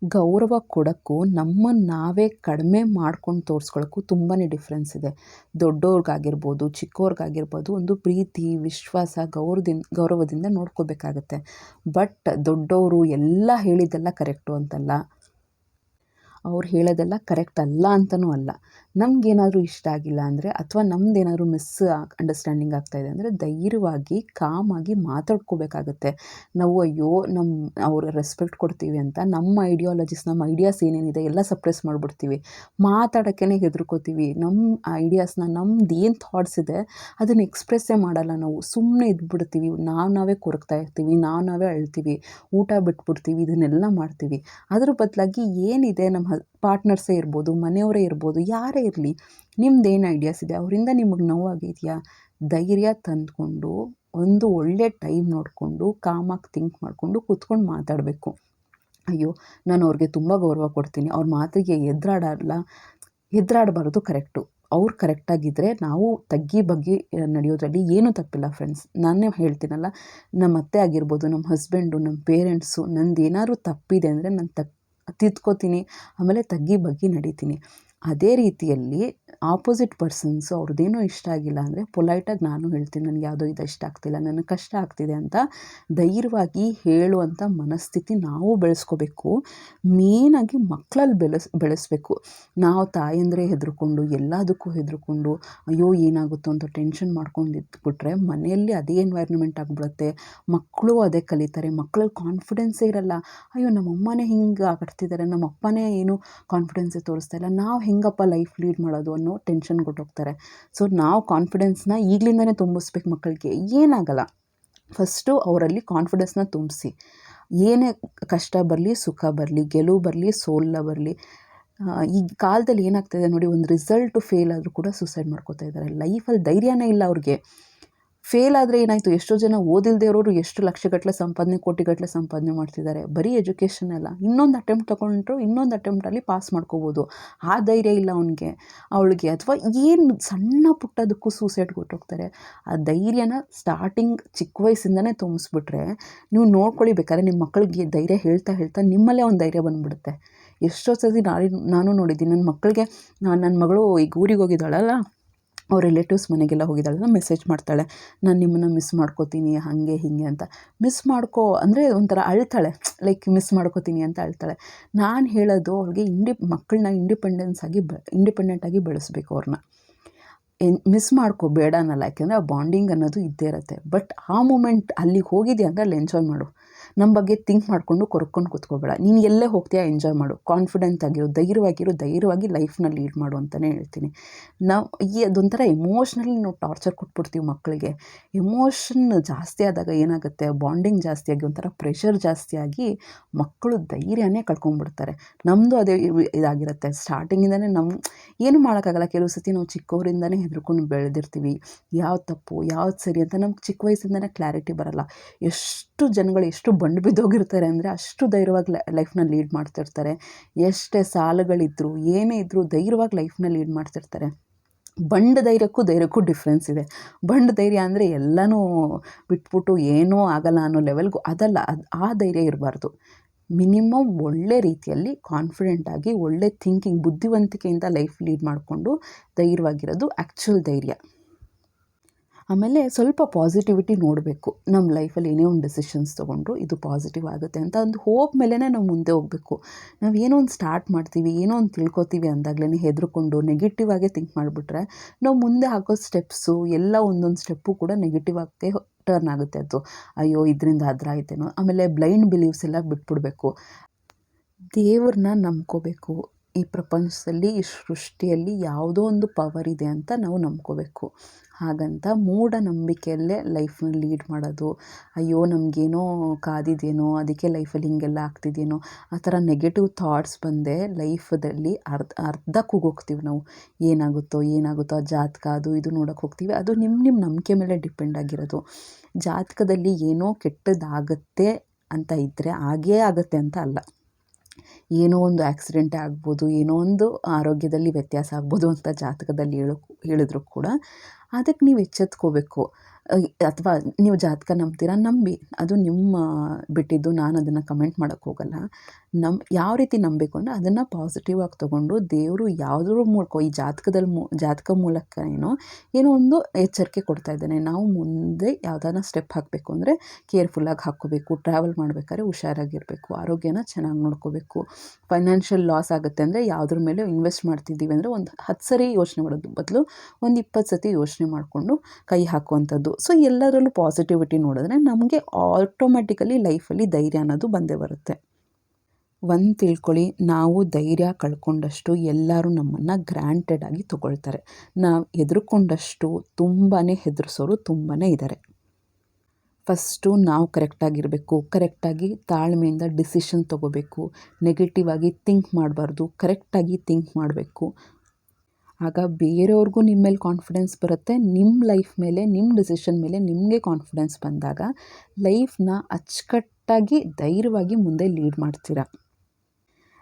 ಗೌರವ ಕೊಡೋಕ್ಕೂ ನಮ್ಮನ್ನು ನಾವೇ ಕಡಿಮೆ ಮಾಡ್ಕೊಂಡು ತೋರಿಸ್ಕೊಳ್ಳೋಕ್ಕೂ ತುಂಬಾ ಡಿಫ್ರೆನ್ಸ್ ಇದೆ. ದೊಡ್ಡವ್ರಿಗಾಗಿರ್ಬೋದು ಚಿಕ್ಕವ್ರಿಗಾಗಿರ್ಬೋದು ಒಂದು ಪ್ರೀತಿ, ವಿಶ್ವಾಸ ಗೌರವದಿಂದ ಗೌರವದಿಂದ ನೋಡ್ಕೋಬೇಕಾಗತ್ತೆ. ಬಟ್ ದೊಡ್ಡವರು ಎಲ್ಲ ಹೇಳಿದ್ದೆಲ್ಲ ಕರೆಕ್ಟು ಅಂತಲ್ಲ. ಅವ್ರು ಹೇಳೋದೆಲ್ಲ ಕರೆಕ್ಟ್ ಅಲ್ಲ ಅಂತಲೂ ಅಲ್ಲ. ನಮಗೇನಾದ್ರೂ ಇಷ್ಟ ಆಗಿಲ್ಲ ಅಂದರೆ ಅಥವಾ ನಮ್ದೇನಾದರೂ ಮಿಸ್ ಅಂಡರ್ಸ್ಟ್ಯಾಂಡಿಂಗ್ ಆಗ್ತಾಯಿದೆ ಅಂದರೆ ಧೈರ್ಯವಾಗಿ, ಕಾಮಾಗಿ ಮಾತಾಡ್ಕೋಬೇಕಾಗತ್ತೆ. ನಾವು ಅಯ್ಯೋ ನಮ್ಮ ಅವ್ರ ರೆಸ್ಪೆಕ್ಟ್ ಕೊಡ್ತೀವಿ ಅಂತ ನಮ್ಮ ಐಡಿಯಾಲಜೀಸ್ ನಮ್ಮ ಐಡಿಯಾಸ್ ಏನೇನಿದೆ ಎಲ್ಲ ಸಪ್ರೆಸ್ ಮಾಡಿಬಿಡ್ತೀವಿ. ಮಾತಾಡೋಕ್ಕೇ ಹೆದರ್ಕೋತೀವಿ. ನಮ್ಮ ಐಡಿಯಾಸ್ನ ನಮ್ದು ಏನು ಥಾಟ್ಸ್ ಇದೆ ಅದನ್ನು ಎಕ್ಸ್ಪ್ರೆಸ್ಸೇ ಮಾಡಲ್ಲ ನಾವು. ಸುಮ್ಮನೆ ಇದ್ಬಿಡ್ತೀವಿ. ನಾವು ನಾವೇ ಕೊರಗ್ತಾ ಇರ್ತೀವಿ. ನಾವು ನಾವೇ ಅಳ್ತೀವಿ. ಊಟ ಬಿಟ್ಬಿಡ್ತೀವಿ. ಇದನ್ನೆಲ್ಲ ಮಾಡ್ತೀವಿ. ಅದ್ರ ಬದಲಾಗಿ ಏನಿದೆ ನಮ್ಮ ಪಾರ್ಟ್ನರ್ಸೇ ಇರ್ಬೋದು, ಮನೆಯವರೇ ಇರ್ಬೋದು, ಯಾರೇ ಇರಲಿ ನಿಮ್ದೇನು ಐಡಿಯಾಸ್ ಇದೆ? ಅವರಿಂದ ನಿಮಗೆ ನೋವಾಗಿದೆಯಾ ಧೈರ್ಯ ತಂದುಕೊಂಡು, ಒಂದು ಒಳ್ಳೆ ಟೈಮ್ ನೋಡಿಕೊಂಡು ಕಾಮಾಗಿ ಥಿಂಕ್ ಮಾಡಿಕೊಂಡು ಕೂತ್ಕೊಂಡು ಮಾತಾಡಬೇಕು. ಅಯ್ಯೋ, ನಾನು ಅವ್ರಿಗೆ ತುಂಬ ಗೌರವ ಕೊಡ್ತೀನಿ. ಅವ್ರ ಮಾತಿಗೆ ಎದುರಾಡಲ್ಲ, ಎದುರಾಡಬಾರ್ದು ಕರೆಕ್ಟು ಅವ್ರು ಕರೆಕ್ಟಾಗಿದ್ದರೆ ನಾವು ತಗ್ಗಿ ಬಗ್ಗಿ ನಡೆಯೋದ್ರಲ್ಲಿ ಏನೂ ತಪ್ಪಿಲ್ಲ ಫ್ರೆಂಡ್ಸ್ ನಾನೇ ಹೇಳ್ತೀನಲ್ಲ ನಮ್ಮ ಅತ್ತೆ ಆಗಿರ್ಬೋದು ನಮ್ಮ ಹಸ್ಬೆಂಡು ನಮ್ಮ ಪೇರೆಂಟ್ಸು ನಂದು ಏನಾದರೂ ತಪ್ಪಿದೆ ಅಂದರೆ ನನ್ನ ತಪ್ಪು ತಿದ್ಕೋತೀನಿ ಆಮೇಲೆ ತಗ್ಗಿ ಬಗ್ಗಿ ನಡೀತೀನಿ. ಅದೇ ರೀತಿಯಲ್ಲಿ ಆಪೋಸಿಟ್ ಪರ್ಸನ್ಸು ಅವ್ರದ್ದೇನೋ ಇಷ್ಟ ಆಗಿಲ್ಲ ಅಂದರೆ ಪೊಲೈಟಾಗಿ ನಾನು ಹೇಳ್ತೀನಿ, ನನಗೆ ಯಾವುದೋ ಇದು ಇಷ್ಟ ಆಗ್ತಿಲ್ಲ, ನನಗೆ ಕಷ್ಟ ಆಗ್ತಿದೆ ಅಂತ ಧೈರ್ಯವಾಗಿ ಹೇಳುವಂಥ ಮನಸ್ಥಿತಿ ನಾವು ಬೆಳೆಸ್ಕೋಬೇಕು. ಮೇನಾಗಿ ಮಕ್ಕಳಲ್ಲಿ ಬೆಳೆಸ್, ಬೆಳೆಸಬೇಕು. ನಾವು ತಾಯಂದರೆ ಹೆದರ್ಕೊಂಡು, ಎಲ್ಲದಕ್ಕೂ ಹೆದರ್ಕೊಂಡು, ಅಯ್ಯೋ ಏನಾಗುತ್ತೋ ಅಂತ ಟೆನ್ಷನ್ ಮಾಡ್ಕೊಂಡು ಇದ್ಬಿಟ್ರೆ ಮನೆಯಲ್ಲಿ ಅದೇ ಎನ್ವೈರ್ನಮೆಂಟ್ ಆಗಿಬಿಡುತ್ತೆ. ಮಕ್ಕಳು ಅದೇ ಕಲಿತಾರೆ ಮಕ್ಕಳಲ್ಲಿ ಕಾನ್ಫಿಡೆನ್ಸೇ ಇರಲ್ಲ. ಅಯ್ಯೋ ನಮ್ಮಮ್ಮನೇ ಹಿಂಗೆ ಆಗಡ್ತಿದ್ದಾರೆ ನಮ್ಮ ಅಪ್ಪನೇ ಏನು ಕಾನ್ಫಿಡೆನ್ಸೇ ತೋರಿಸ್ತಾ ಇಲ್ಲ. ನಾವು ಹೆಂಗಪ್ಪ ಲೈಫ್ ಲೀಡ್ ಮಾಡೋದು ಅನ್ನೋ ಟೆನ್ಷನ್ ಕೊಟ್ಟೋಗ್ತಾರೆ. ಸೊ ನಾವು ಕಾನ್ಫಿಡೆನ್ಸ್ನ ಈಗಲಿಂದನೇ ತುಂಬಿಸ್ಬೇಕು ಮಕ್ಕಳಿಗೆ. ಏನಾಗಲ್ಲ. ಫಸ್ಟು ಅವರಲ್ಲಿ ಕಾನ್ಫಿಡೆನ್ಸ್ನ ತುಂಬಿಸಿ. ಏನೇ ಕಷ್ಟ ಬರಲಿ, ಸುಖ ಬರಲಿ, ಗೆಲುವು ಬರಲಿ ಸೋಲ ಬರಲಿ ಈ ಕಾಲದಲ್ಲಿ ಏನಾಗ್ತಾಯಿದೆ ನೋಡಿ, ಒಂದು ರಿಸಲ್ಟು ಫೇಲ್ ಆದರೂ ಕೂಡ ಸೂಸೈಡ್ ಮಾಡ್ಕೋತಾ ಇದ್ದಾರೆ. ಲೈಫಲ್ಲಿ ಧೈರ್ಯನೇ ಇಲ್ಲ ಅವ್ರಿಗೆ. ಫೇಲ್ ಆದರೆ ಏನಾಯಿತು? ಎಷ್ಟೋ ಜನ ಓದಿಲ್ಲದೆ ಇರೋರು ಎಷ್ಟು ಲಕ್ಷಗಟ್ಟಲೆ ಸಂಪಾದನೆ ಕೋಟಿಗಟ್ಟಲೆ ಸಂಪಾದನೆ ಮಾಡ್ತಿದ್ದಾರೆ. ಬರೀ ಎಜುಕೇಷನ್ ಅಲ್ಲ, ಇನ್ನೊಂದು ಅಟೆಂಪ್ಟ್ ತೊಗೊಂಡ್ರು ಇನ್ನೊಂದು ಅಟೆಂಪ್ಟಲ್ಲಿ ಪಾಸ್ ಮಾಡ್ಕೋಬೋದು. ಆ ಧೈರ್ಯ ಇಲ್ಲ ಅವನಿಗೆ. ಅವಳಿಗೆ ಅಥವಾ ಏನು ಸಣ್ಣ ಪುಟ್ಟದಕ್ಕೂ ಸೂಸೈಡ್ ಕೊಟ್ಟೋಗ್ತಾರೆ. ಆ ಧೈರ್ಯನ ಸ್ಟಾರ್ಟಿಂಗ್ ಚಿಕ್ಕ ವಯಸ್ಸಿಂದನೇ ತುಂಬಿಸ್ಬಿಟ್ರೆ ನೀವು ನೋಡ್ಕೊಳ್ಳಿ ಬೇಕಾದ್ರೆ ನಿಮ್ಮ ಮಕ್ಕಳಿಗೆ ಧೈರ್ಯ ಹೇಳ್ತಾ ಹೇಳ್ತಾ ನಿಮ್ಮಲ್ಲೇ ಒಂದು ಧೈರ್ಯ ಬಂದುಬಿಡುತ್ತೆ. ಎಷ್ಟೋ ಸತಿ ನಾನು ನಾನು ನೋಡಿದ್ದೀನಿ ನನ್ನ ಮಕ್ಕಳಿಗೆ ನನ್ನ ಮಗಳು ಈಗ ಊರಿಗೆ ಹೋಗಿದ್ದಾಳಲ್ಲ? ಅವ್ರ ರಿಲೇಟಿವ್ಸ್ ಮನೆಗೆಲ್ಲ ಹೋಗಿದ್ದಾಳೆ ಮೆಸೇಜ್ ಮಾಡ್ತಾಳೆ, ನಾನು ನಿಮ್ಮನ್ನು ಮಿಸ್ ಮಾಡ್ಕೋತೀನಿ, ಹಾಗೆ ಹೀಗೆ ಅಂತ. ಮಿಸ್ ಮಾಡ್ಕೋ ಅಂದರೆ ಒಂಥರ ಅಳ್ತಾಳೆ ಲೈಕ್ ಮಿಸ್ ಮಾಡ್ಕೋತೀನಿ ಅಂತ ಅಳ್ತಾಳೆ. ನಾನು ಹೇಳೋದು ಅವ್ರಿಗೆ ಇಂಡಿ ಮಕ್ಕಳನ್ನ ಇಂಡಿಪೆಂಡೆನ್ಸ್ ಆಗಿ ಇಂಡಿಪೆಂಡೆಂಟ್ ಇಂಡಿಪೆಂಡೆಂಟಾಗಿ ಬೆಳೆಸ್ಬೇಕು ಅವ್ರನ್ನ ಎನ್ ಮಿಸ್ ಮಾಡ್ಕೋ, ಬೇಡ ಅನ್ನಲ್ಲ. ಯಾಕೆಂದರೆ ಆ ಬಾಂಡಿಂಗ್ ಅನ್ನೋದು ಇದ್ದೇ ಇರುತ್ತೆ. ಬಟ್ ಆ ಮೂಮೆಂಟ್ ಅಲ್ಲಿಗೆ ಹೋಗಿದ್ಯಾ ಅಂದರೆ ಅಲ್ಲಿ ಎಂಜಾಯ್ ಮಾಡು. ನಮ್ಮ ಬಗ್ಗೆ ಥಿಂಕ್ ಮಾಡಿಕೊಂಡು ಕೊರ್ಕೊಂಡು ಕೂತ್ಕೋಬೇಡ. ನೀನು ಎಲ್ಲೇ ಹೋಗ್ತೀಯಾ ಎಂಜಾಯ್ ಮಾಡು. ಕಾನ್ಫಿಡೆಂಟ್ ಆಗಿರೋ, ಧೈರ್ಯವಾಗಿರೋ, ಧೈರ್ಯವಾಗಿ ಲೈಫ್ನ ಲೀಡ್ ಮಾಡು ಅಂತಲೇ ಹೇಳ್ತೀನಿ. ನಾವು ಈ ಅದೊಂಥರ ಎಮೋಷ್ನಲಿ ನಾವು ಟಾರ್ಚರ್ ಕೊಟ್ಬಿಡ್ತೀವಿ ಮಕ್ಕಳಿಗೆ ಎಮೋಷನ್ ಜಾಸ್ತಿ ಆದಾಗ ಏನಾಗುತ್ತೆ ಬಾಂಡಿಂಗ್ ಆಗಿ, ಒಂಥರ ಪ್ರೆಷರ್ ಜಾಸ್ತಿ ಆಗಿ ಮಕ್ಕಳು ಧೈರ್ಯನೇ ಕಳ್ಕೊಂಡ್ಬಿಡ್ತಾರೆ. ನಮ್ಮದು ಅದೇ ಇದಾಗಿರುತ್ತೆ. ಸ್ಟಾರ್ಟಿಂಗಿಂದನೇ ನಮ್ಮ ಏನು ಮಾಡೋಕ್ಕಾಗಲ್ಲ. ಕೆಲವು ಸತಿ ನಾವು ಚಿಕ್ಕವರಿಂದನೇ ಹೆದರ್ಕೊಂಡು ಬೆಳೆದಿರ್ತೀವಿ. ಯಾವ ತಪ್ಪು, ಯಾವ್ದು ಸರಿ ಅಂತ ನಮ್ಗೆ ಚಿಕ್ಕ ವಯಸ್ಸಿಂದನೇ ಕ್ಲಾರಿಟಿ ಬರಲ್ಲ. ಎಷ್ಟು ಜನಗಳು ಎಷ್ಟು ಬಂಡು ಬಿದ್ದೋಗಿರ್ತಾರೆ ಅಂದರೆ ಅಷ್ಟು ಧೈರ್ಯವಾಗಿ ಲೈಫ್ನ ಲೀಡ್ ಮಾಡ್ತಿರ್ತಾರೆ. ಎಷ್ಟೇ ಸಾಲಗಳಿದ್ರು, ಏನೇ ಇದ್ದರೂ ಧೈರ್ಯವಾಗಿ ಲೈಫ್ನ ಲೀಡ್ ಮಾಡ್ತಿರ್ತಾರೆ. ಬಂಡ ಧೈರ್ಯಕ್ಕೂ ಧೈರ್ಯಕ್ಕೂ ಡಿಫ್ರೆನ್ಸ್ ಇದೆ. ಬಂಡ ಧೈರ್ಯ ಅಂದರೆ ಎಲ್ಲನೂ ಬಿಟ್ಬಿಟ್ಟು ಏನೂ ಆಗಲ್ಲ ಅನ್ನೋ ಲೆವೆಲ್ಗೂ ಅದಲ್ಲ, ಅದು ಆ ಧೈರ್ಯ ಇರಬಾರ್ದು. ಮಿನಿಮಮ್ ಒಳ್ಳೆ ರೀತಿಯಲ್ಲಿ ಕಾನ್ಫಿಡೆಂಟಾಗಿ ಒಳ್ಳೆ ಥಿಂಕಿಂಗ್ ಬುದ್ಧಿವಂತಿಕೆಯಿಂದ ಲೈಫ್ ಲೀಡ್ ಮಾಡಿಕೊಂಡು ಧೈರ್ಯವಾಗಿರೋದು ಆ್ಯಕ್ಚುಲ್ ಧೈರ್ಯ. ಆಮೇಲೆ ಸ್ವಲ್ಪ ಪಾಸಿಟಿವಿಟಿ ನೋಡಬೇಕು. ನಮ್ಮ ಲೈಫಲ್ಲಿ ಏನೇ ಒಂದು ಡಿಸಿಷನ್ಸ್ ತೊಗೊಂಡ್ರು ಇದು ಪಾಸಿಟಿವ್ ಆಗುತ್ತೆ ಅಂತ ಒಂದು ಹೋಪ್ ಮೇಲೇ ನಾವು ಮುಂದೆ ಹೋಗಬೇಕು. ನಾವು ಏನೋ ಒಂದು ಸ್ಟಾರ್ಟ್ ಮಾಡ್ತೀವಿ, ಏನೋ ಒಂದು ತಿಳ್ಕೊತೀವಿ ಅಂದಾಗಲೇ ಹೆದರ್ಕೊಂಡು ನೆಗೆಟಿವ್ ಆಗೇ ಥಿಂಕ್ ಮಾಡಿಬಿಟ್ರೆ ನಾವು ಮುಂದೆ ಹಾಕೋ ಸ್ಟೆಪ್ಸು ಎಲ್ಲ ಒಂದೊಂದು ಸ್ಟೆಪ್ಪು ಕೂಡ ನೆಗೆಟಿವ್ ಆಗೇ ಟರ್ನ್ ಆಗುತ್ತೆ ಅದು. ಅಯ್ಯೋ, ಇದರಿಂದ ಅದ್ರ ಆಯ್ತೇನೋ ಆಮೇಲೆ ಬ್ಲೈಂಡ್ ಬಿಲೀವ್ಸ್ ಎಲ್ಲ ಬಿಟ್ಬಿಡ್ಬೇಕು. ದೇವ್ರನ್ನ ನಂಬ್ಕೋಬೇಕು. ಈ ಪ್ರಪಂಚದಲ್ಲಿ, ಈ ಸೃಷ್ಟಿಯಲ್ಲಿ ಯಾವುದೋ ಒಂದು ಪವರ್ ಇದೆ ಅಂತ ನಾವು ನಂಬ್ಕೋಬೇಕು. ಹಾಗಂತ ಮೂಢನಂಬಿಕೆಯಲ್ಲೇ ಲೈಫ್ನ ಲೀಡ್ ಮಾಡೋದು. ಅಯ್ಯೋ, ನಮಗೇನೋ ಕಾದಿದೇನೋ, ಅದಕ್ಕೆ ಲೈಫಲ್ಲಿ ಹೀಗೆಲ್ಲ ಆಗ್ತಿದೆಯೇನೋ ಆ ಥರ ನೆಗೆಟಿವ್ ಥಾಟ್ಸ್ ಬಂದೆ ಲೈಫದಲ್ಲಿ ಅರ್ಧ ಅರ್ಧ ಕೂಗೋಗ್ತೀವಿ ನಾವು. ಏನಾಗುತ್ತೋ ಏನಾಗುತ್ತೋ, ಆ ಜಾತಕ ಅದು ಇದು ನೋಡೋಕೆ ಹೋಗ್ತೀವಿ. ಅದು ನಿಮ್ಮ ನಿಮ್ಮ ನಂಬಿಕೆ ಮೇಲೆ ಡಿಪೆಂಡ್ ಆಗಿರೋದು. ಜಾತಕದಲ್ಲಿ ಏನೋ ಕೆಟ್ಟದಾಗತ್ತೆ ಅಂತ ಇದ್ದರೆ ಆಗೇ ಆಗುತ್ತೆ ಅಂತ ಅಲ್ಲ. ಏನೋ ಒಂದು ಆಕ್ಸಿಡೆಂಟ್ ಆಗ್ಬೋದು, ಏನೋ ಒಂದು ಆರೋಗ್ಯದಲ್ಲಿ ವ್ಯತ್ಯಾಸ ಆಗ್ಬೋದು ಅಂತ ಜಾತಕದಲ್ಲಿ ಹೇಳು, ಹೇಳಿದ್ರು ಕೂಡ. ಅದಕ್ಕೆ ನೀವು ಎಚ್ಚೆತ್ಕೋಬೇಕು. ಅಥವಾ ನೀವು ಜಾತಕ ನಂಬ್ತೀರಾ? ನಂಬಿ. ಅದು ನಿಮ್ಮ ಬಿಟ್ಟಿದ್ದು. ನಾನು ಅದನ್ನು ಕಮೆಂಟ್ ಮಾಡೋಕ್ಕೆ ಹೋಗಲ್ಲ. ನಮ್ಮ ಯಾವ ರೀತಿ ನಂಬಬೇಕು ಅಂದರೆ ಅದನ್ನು ಪಾಸಿಟಿವ್ ಆಗಿ ತೊಗೊಂಡು ದೇವರು ಯಾವುದ್ರ ಮೂಲಕ, ಈ ಜಾತಕದಲ್ಲಿ ಮೂ, ಜಾತಕ ಮೂಲಕ ಏನೋ ಏನೋ ಒಂದು ಎಚ್ಚರಿಕೆ ಕೊಡ್ತಾ ಇದ್ದಾನೆ. ನಾವು ಮುಂದೆ ಯಾವ್ದಾನ ಸ್ಟೆಪ್ ಹಾಕಬೇಕು ಅಂದರೆ ಕೇರ್ಫುಲ್ಲಾಗಿ ಹಾಕೋಬೇಕು ಟ್ರಾವೆಲ್ ಮಾಡಬೇಕಾದ್ರೆ ಹುಷಾರಾಗಿರಬೇಕು, ಆರೋಗ್ಯನ ಚೆನ್ನಾಗಿ ನೋಡ್ಕೋಬೇಕು. ಫೈನಾನ್ಷಿಯಲ್ ಲಾಸ್ ಆಗುತ್ತೆ ಅಂದರೆ ಯಾವುದ್ರ ಮೇಲೆ ಇನ್ವೆಸ್ಟ್ ಮಾಡ್ತಿದ್ದೀವಿ ಅಂದರೆ ಒಂದು ಹತ್ತು ಸರಿ ಯೋಚನೆ ಮಾಡೋದು ಬದಲು ಒಂದು ಇಪ್ಪತ್ತು ಸತಿ ಯೋಚನೆ ಮಾಡಿಕೊಂಡು ಕೈ ಹಾಕುವಂಥದ್ದು. ಸೊ ಎಲ್ಲದರಲ್ಲೂ ಪಾಸಿಟಿವಿಟಿ ನೋಡಿದ್ರೆ ನಮಗೆ ಆಟೋಮ್ಯಾಟಿಕಲಿ ಲೈಫಲ್ಲಿ ಧೈರ್ಯ ಅನ್ನೋದು ಬಂದೇ ಬರುತ್ತೆ. ಒಂದು ತಿಳ್ಕೊಳ್ಳಿ, ನಾವು ಧೈರ್ಯ ಕಳ್ಕೊಂಡಷ್ಟು ಎಲ್ಲರೂ ನಮ್ಮನ್ನು ಗ್ರ್ಯಾಂಟೆಡಾಗಿ ತೊಗೊಳ್ತಾರೆ. ನಾವು ಹೆದರ್ಕೊಂಡಷ್ಟು ತುಂಬಾ ಹೆದರ್ಸೋರು ತುಂಬಾ ಇದ್ದಾರೆ ಫಸ್ಟು ನಾವು ಕರೆಕ್ಟಾಗಿರಬೇಕು ಕರೆಕ್ಟಾಗಿ ತಾಳ್ಮೆಯಿಂದ ಡಿಸಿಷನ್ ತೊಗೋಬೇಕು, ನೆಗೆಟಿವ್ ಆಗಿ ಥಿಂಕ್ ಮಾಡಬಾರ್ದು ಕರೆಕ್ಟಾಗಿ ಥಿಂಕ್ ಮಾಡಬೇಕು. ಆಗ ಬೇರೆಯವ್ರಿಗೂ ನಿಮ್ಮ ಮೇಲೆ ಕಾನ್ಫಿಡೆನ್ಸ್ ಬರುತ್ತೆ ನಿಮ್ಮ ಲೈಫ್ ಮೇಲೆ ನಿಮ್ಮ ಡಿಸಿಷನ್ ಮೇಲೆ ನಿಮಗೆ ಕಾನ್ಫಿಡೆನ್ಸ್ ಬಂದಾಗ ಲೈಫ್ನ ಅಚ್ಚುಕಟ್ಟಾಗಿ, ಧೈರ್ಯವಾಗಿ ಮುಂದೆ ಲೀಡ್ ಮಾಡ್ತೀರಾ.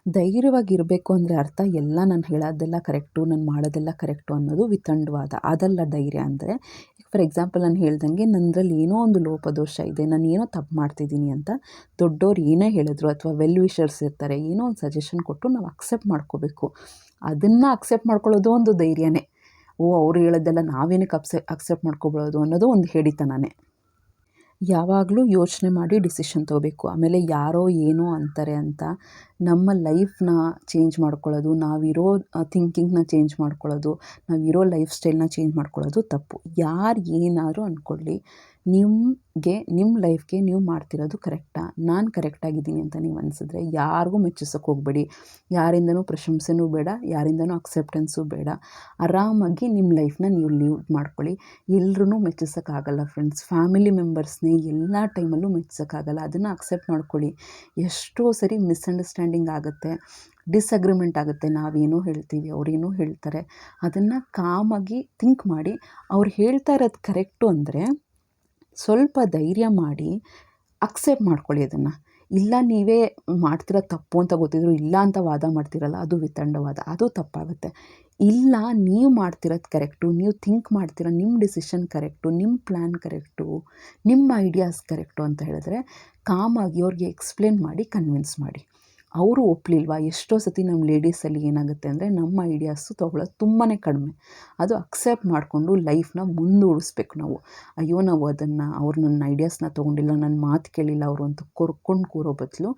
ಧೈರ್ಯವಾಗಿರಬೇಕು ಅಂದರೆ ಅರ್ಥ, ಎಲ್ಲ ನಾನು ಹೇಳೋದೆಲ್ಲ ಕರೆಕ್ಟು ನಾನು ಮಾಡೋದೆಲ್ಲ ಕರೆಕ್ಟು ಅನ್ನೋದು ವಿತಂಡವಾದ, ಅದಲ್ಲ ಧೈರ್ಯ ಅಂದರೆ ಫಾರ್ ಎಕ್ಸಾಂಪಲ್ ನಾನು ಹೇಳ್ದಂಗೆ ನನ್ನದ್ರಲ್ಲಿ ಏನೋ ಒಂದು ಲೋಪದೋಷ ಇದೆ, ನಾನು ಏನೋ ತಪ್ಪು ಮಾಡ್ತಿದ್ದೀನಿ ಅಂತ ದೊಡ್ಡವ್ರು ಏನೇ ಹೇಳಿದ್ರು ಅಥವಾ ವೆಲ್ ವಿಷರ್ಸ್ ಇರ್ತಾರೆ, ಏನೋ ಒಂದು ಸಜೆಷನ್ ಕೊಟ್ಟು ನಾವು ಅಕ್ಸೆಪ್ಟ್ ಮಾಡ್ಕೋಬೇಕು. ಅದನ್ನು ಅಕ್ಸೆಪ್ಟ್ ಮಾಡ್ಕೊಳ್ಳೋದು ಒಂದು ಧೈರ್ಯನೇ. ಓ, ಅವ್ರು ಹೇಳೋದೆಲ್ಲ ನಾವೇನಕ್ಕೆ ಅಪ್ಸೆ ಅಕ್ಸೆಪ್ಟ್ ಮಾಡ್ಕೊಬಿಡೋದು ಅನ್ನೋದು ಒಂದು ಹೇಳಿತನನೇ. ಯಾವಾಗಲೂ ಯೋಚನೆ ಮಾಡಿ ಡಿಸಿಷನ್ ತೊಗೋಬೇಕು. ಆಮೇಲೆ ಯಾರೋ ಏನೋ ಅಂತಾರೆ ಅಂತ ನಮ್ಮ ಲೈಫ್ನ ಚೇಂಜ್ ಮಾಡ್ಕೊಳ್ಳೋದು, ನಾವಿರೋ ಥಿಂಕಿಂಗ್ನ ಚೇಂಜ್ ಮಾಡ್ಕೊಳ್ಳೋದು, ನಾವಿರೋ ಲೈಫ್ ಸ್ಟೈಲ್ನ ಚೇಂಜ್ ಮಾಡ್ಕೊಳ್ಳೋದು ತಪ್ಪು. ಯಾರು ಏನಾದರೂ ಅಂದ್ಕೊಳ್ಳಿ ನಿಮಗೆ ನಿಮ್ಮ ಲೈಫ್ಗೆ ನೀವು ಮಾಡ್ತಿರೋದು ಕರೆಕ್ಟಾ? ನಾನು ಕರೆಕ್ಟಾಗಿದ್ದೀನಿ ಅಂತ ನೀವು ಅನಿಸಿದ್ರೆ ಯಾರಿಗೂ ಮೆಚ್ಚಿಸೋಕೆ ಹೋಗಬೇಡಿ. ಯಾರಿಂದನೂ ಪ್ರಶಂಸೆನೂ ಬೇಡ, ಯಾರಿಂದನೂ ಅಕ್ಸೆಪ್ಟೆನ್ಸು ಬೇಡ. ಆರಾಮಾಗಿ ನಿಮ್ಮ ಲೈಫ್ನ ನೀವು ಲೀವ್ ಮಾಡ್ಕೊಳ್ಳಿ. ಎಲ್ಲರೂ ಮೆಚ್ಚಿಸೋಕ್ಕಾಗಲ್ಲ ಫ್ರೆಂಡ್ಸ್. ಫ್ಯಾಮಿಲಿ ಮೆಂಬರ್ಸ್ನೇ ಎಲ್ಲ ಟೈಮಲ್ಲೂ ಮೆಚ್ಚಿಸೋಕ್ಕಾಗಲ್ಲ. ಅದನ್ನು ಅಕ್ಸೆಪ್ಟ್ ಮಾಡ್ಕೊಳ್ಳಿ. ಎಷ್ಟೋ ಸರಿ ಮಿಸ್ಅಂಡರ್ಸ್ಟ್ಯಾಂಡಿಂಗ್ ಆಗುತ್ತೆ ಡಿಸಗ್ರಿಮೆಂಟ್ ಆಗುತ್ತೆ, ನಾವೇನೋ ಹೇಳ್ತೀವಿ, ಅವರೇನೋ ಹೇಳ್ತಾರೆ. ಅದನ್ನು ಕಾಮಾಗಿ ಥಿಂಕ್ ಮಾಡಿ, ಅವ್ರು ಹೇಳ್ತಾ ಇರೋದು ಕರೆಕ್ಟು ಅಂದರೆ ಸ್ವಲ್ಪ ಧೈರ್ಯ ಮಾಡಿ ಅಕ್ಸೆಪ್ಟ್ ಮಾಡ್ಕೊಳ್ಳಿ ಅದನ್ನು. ಇಲ್ಲ ನೀವೇ ಮಾಡ್ತಿರೋ ತಪ್ಪು ಅಂತ ಗೊತ್ತಿದ್ರು ಇಲ್ಲ ಅಂತ ವಾದ ಮಾಡ್ತಿರಲ್ಲ, ಅದು ವಿತಂಡವಾದ ಅದು ತಪ್ಪಾಗುತ್ತೆ. ಇಲ್ಲ, ನೀವು ಮಾಡ್ತಿರೋದು ಕರೆಕ್ಟು ನೀವು ಥಿಂಕ್ ಮಾಡ್ತಿರೋ ನಿಮ್ಮ ಡಿಸಿಷನ್ ಕರೆಕ್ಟು ನಿಮ್ಮ ಪ್ಲ್ಯಾನ್ ಕರೆಕ್ಟು ನಿಮ್ಮ ಐಡಿಯಾಸ್ ಕರೆಕ್ಟು ಅಂತ ಹೇಳಿದ್ರೆ ಕಾಮಾಗಿ ಅವ್ರಿಗೆ ಎಕ್ಸ್ಪ್ಲೇನ್ ಮಾಡಿ ಕನ್ವಿನ್ಸ್ ಮಾಡಿ. ಅವರು ಒಪ್ಪಲಿಲ್ವಾ ಎಷ್ಟೋ ಸತಿ ನಮ್ಮ ಲೇಡೀಸಲ್ಲಿ ಏನಾಗುತ್ತೆ ಅಂದರೆ ನಮ್ಮ ಐಡಿಯಾಸು ತೊಗೊಳ್ಳೋದು ತುಂಬಾ ಕಡಿಮೆ. ಅದು ಅಕ್ಸೆಪ್ಟ್ ಮಾಡಿಕೊಂಡು ಲೈಫ್ನ ಮುಂದೂಡಿಸ್ಬೇಕು ನಾವು. ಅಯ್ಯೋ, ನಾವು ಅದನ್ನು, ಅವ್ರು ನನ್ನ ಐಡಿಯಾಸ್ನ ತೊಗೊಂಡಿಲ್ಲ ನನ್ನ ಮಾತು ಕೇಳಿಲ್ಲ, ಅವರು ಅಂತ ಕೊರ್ಕೊಂಡು ಕೂರೋ ಬದಲು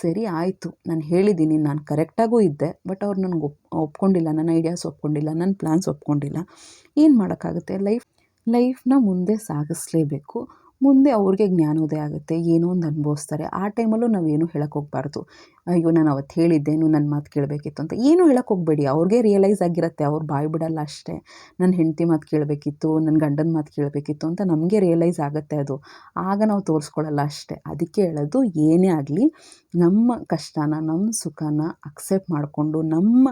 ಸರಿ ಆಯಿತು. ನಾನು ಹೇಳಿದ್ದೀನಿ ನಾನು ಕರೆಕ್ಟಾಗೂ ಇದ್ದೆ ಬಟ್ ಅವ್ರು ನನಗೆ ಒಪ್, ಒಪ್ಕೊಂಡಿಲ್ಲ, ನನ್ನ ಐಡಿಯಾಸ್ ಒಪ್ಕೊಂಡಿಲ್ಲ ನನ್ನ ಪ್ಲ್ಯಾನ್ಸ್ ಒಪ್ಕೊಂಡಿಲ್ಲ. ಏನು ಮಾಡೋಕ್ಕಾಗುತ್ತೆ? ಲೈಫ್ ಲೈಫ್ನ ಮುಂದೆ ಸಾಗಿಸ್ಲೇಬೇಕು. ಮುಂದೆ ಅವ್ರಿಗೆ ಜ್ಞಾನೋದಯ ಆಗುತ್ತೆ, ಏನೋ ಒಂದು ಅನುಭವಿಸ್ತಾರೆ. ಆ ಟೈಮಲ್ಲೂ ನಾವೇನು ಹೇಳಕ್ಕೆ ಹೋಗಬಾರ್ದು. ಅಯ್ಯೋ, ನಾನು ಅವತ್ತು ಹೇಳಿದ್ದೆ ನನ್ನ ಮಾತು ಕೇಳಬೇಕಿತ್ತು ಅಂತ. ಏನೂ ಹೇಳಕ್ಕೆ ಹೋಗಬೇಡಿ. ಅವ್ರಿಗೆ ರಿಯಲೈಸ್ ಆಗಿರುತ್ತೆ, ಅವ್ರು ಬಾಯಿ ಬಿಡಲ್ಲ ಅಷ್ಟೇ. ನನ್ನ ಹೆಂಡತಿ ಮಾತು ಕೇಳಬೇಕಿತ್ತು ನನ್ನ ಗಂಡನ ಮಾತು ಕೇಳಬೇಕಿತ್ತು ಅಂತ ನಮಗೆ ರಿಯಲೈಸ್ ಆಗುತ್ತೆ ಅದು. ಆಗ ನಾವು ತೋರಿಸ್ಕೊಳ್ಳಲ್ಲ ಅಷ್ಟೇ. ಅದಕ್ಕೆ ಹೇಳೋದು ಏನೇ ಆಗಲಿ, ನಮ್ಮ ಕಷ್ಟನ ನಮ್ಮ ಸುಖನ ಅಕ್ಸೆಪ್ಟ್ ಮಾಡಿಕೊಂಡು, ನಮ್ಮ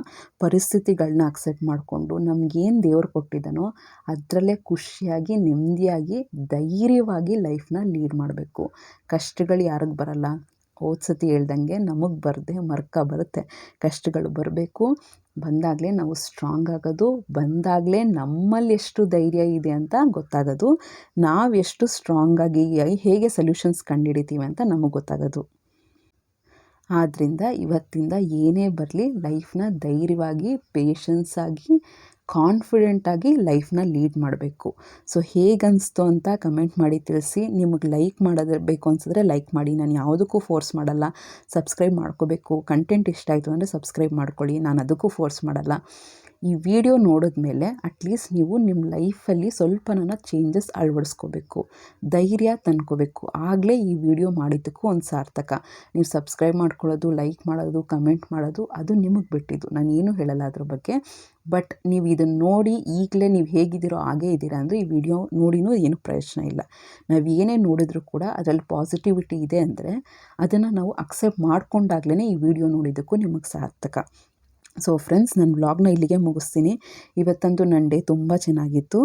ಪರಿಸ್ಥಿತಿಗಳನ್ನ ಅಕ್ಸೆಪ್ಟ್ ಮಾಡಿಕೊಂಡು, ನಮಗೇನು ದೇವ್ರು ಕೊಟ್ಟಿದ್ದಾನೋ ಅದರಲ್ಲೇ ಖುಷಿಯಾಗಿ ನೆಮ್ಮದಿಯಾಗಿ ಧೈರ್ಯವಾಗಿ ಲೈಫ್ನ ಲೀಡ್ ಮಾಡಬೇಕು. ಕಷ್ಟಗಳು ಯಾರಿಗೆ ಬರಲ್ಲ? ಹೋದ ಸತಿ ಹೇಳ್ದಂಗೆ ನಮಗೆ ಬರದೆ ಮರ್ಕ ಬರುತ್ತೆ. ಕಷ್ಟಗಳು ಬರಬೇಕು. ಬಂದಾಗಲೇ ನಾವು ಸ್ಟ್ರಾಂಗ್ ಆಗೋದು. ಬಂದಾಗಲೇ ನಮ್ಮಲ್ಲಿ ಎಷ್ಟು ಧೈರ್ಯ ಇದೆ ಅಂತ ಗೊತ್ತಾಗೋದು. ನಾವು ಎಷ್ಟು ಸ್ಟ್ರಾಂಗಾಗಿ ಹೇಗೆ ಸೊಲ್ಯೂಷನ್ಸ್ ಕಂಡುಹಿಡಿತೀವಿ ಅಂತ ನಮಗೆ ಗೊತ್ತಾಗೋದು. ಆದ್ದರಿಂದ ಇವತ್ತಿಂದ ಏನೇ ಬರಲಿ ಲೈಫ್ನ ಧೈರ್ಯವಾಗಿ ಪೇಷನ್ಸಾಗಿ ಕಾನ್ಫಿಡೆಂಟಾಗಿ ಲೈಫ್ನ ಲೀಡ್ ಮಾಡಬೇಕು. ಸೊ ಹೇಗೆ ಅನಿಸ್ತು ಅಂತ ಕಮೆಂಟ್ ಮಾಡಿ ತಿಳಿಸಿ. ನಿಮಗೆ ಲೈಕ್ ಮಾಡೋದು ಅನ್ಸಿದ್ರೆ ಲೈಕ್ ಮಾಡಿ. ನಾನು ಯಾವುದಕ್ಕೂ ಫೋರ್ಸ್ ಮಾಡಲ್ಲ. ಸಬ್ಸ್ಕ್ರೈಬ್ ಮಾಡ್ಕೋಬೇಕು. ಕಂಟೆಂಟ್ ಇಷ್ಟ ಆಯಿತು ಅಂದರೆ ಸಬ್ಸ್ಕ್ರೈಬ್ ಮಾಡ್ಕೊಳ್ಳಿ. ನಾನು ಅದಕ್ಕೂ ಫೋರ್ಸ್ ಮಾಡಲ್ಲ. ಈ ವಿಡಿಯೋ ನೋಡಿದ್ಮೇಲೆ ಅಟ್ಲೀಸ್ಟ್ ನೀವು ನಿಮ್ಮ ಲೈಫಲ್ಲಿ ಸ್ವಲ್ಪ ನನ್ನ ಚೇಂಜಸ್ ಅಳವಡಿಸ್ಕೋಬೇಕು. ಧೈರ್ಯ ತಂದ್ಕೋಬೇಕು. ಆಗಲೇ ಈ ವಿಡಿಯೋ ಮಾಡಿದ್ದಕ್ಕೂ ಒಂದು ಸಾರ್ಥಕ. ನೀವು ಸಬ್ಸ್ಕ್ರೈಬ್ ಮಾಡ್ಕೊಳ್ಳೋದು ಲೈಕ್ ಮಾಡೋದು ಕಮೆಂಟ್ ಮಾಡೋದು, ಅದು ನಿಮಗೆ ಬಿಟ್ಟಿದ್ದು. ನಾನು ಏನು ಹೇಳಲ್ಲ ಅದ್ರ ಬಗ್ಗೆ. ಬಟ್ ನೀವು ಇದನ್ನು ನೋಡಿ ಈಗಲೇ ನೀವು ಹೇಗಿದ್ದೀರೋ ಹಾಗೇ ಇದ್ದೀರಾ ಅಂದರೆ ಈ ವಿಡಿಯೋ ನೋಡಿನೂ ಏನು ಪ್ರಯೋಜನ ಇಲ್ಲ. ನಾವು ಏನೇ ನೋಡಿದರೂ ಕೂಡ ಅದರಲ್ಲಿ ಪಾಸಿಟಿವಿಟಿ ಇದೆ ಅಂದರೆ ಅದನ್ನು ನಾವು ಅಕ್ಸೆಪ್ಟ್ ಮಾಡಿಕೊಂಡಾಗ್ಲೇ ಈ ವಿಡಿಯೋ ನೋಡಿದ್ದಕ್ಕೂ ನಿಮಗೆ ಸಾರ್ಥಕ. ಸೊ ಫ್ರೆಂಡ್ಸ್ ನಾನು ವ್ಲಾಗ್ನ ಇಲ್ಲಿಗೆ ಮುಗಿಸ್ತೀನಿ. ಇವತ್ತಂತೂ ನನ್ನ ಡೇ ತುಂಬ ಚೆನ್ನಾಗಿತ್ತು.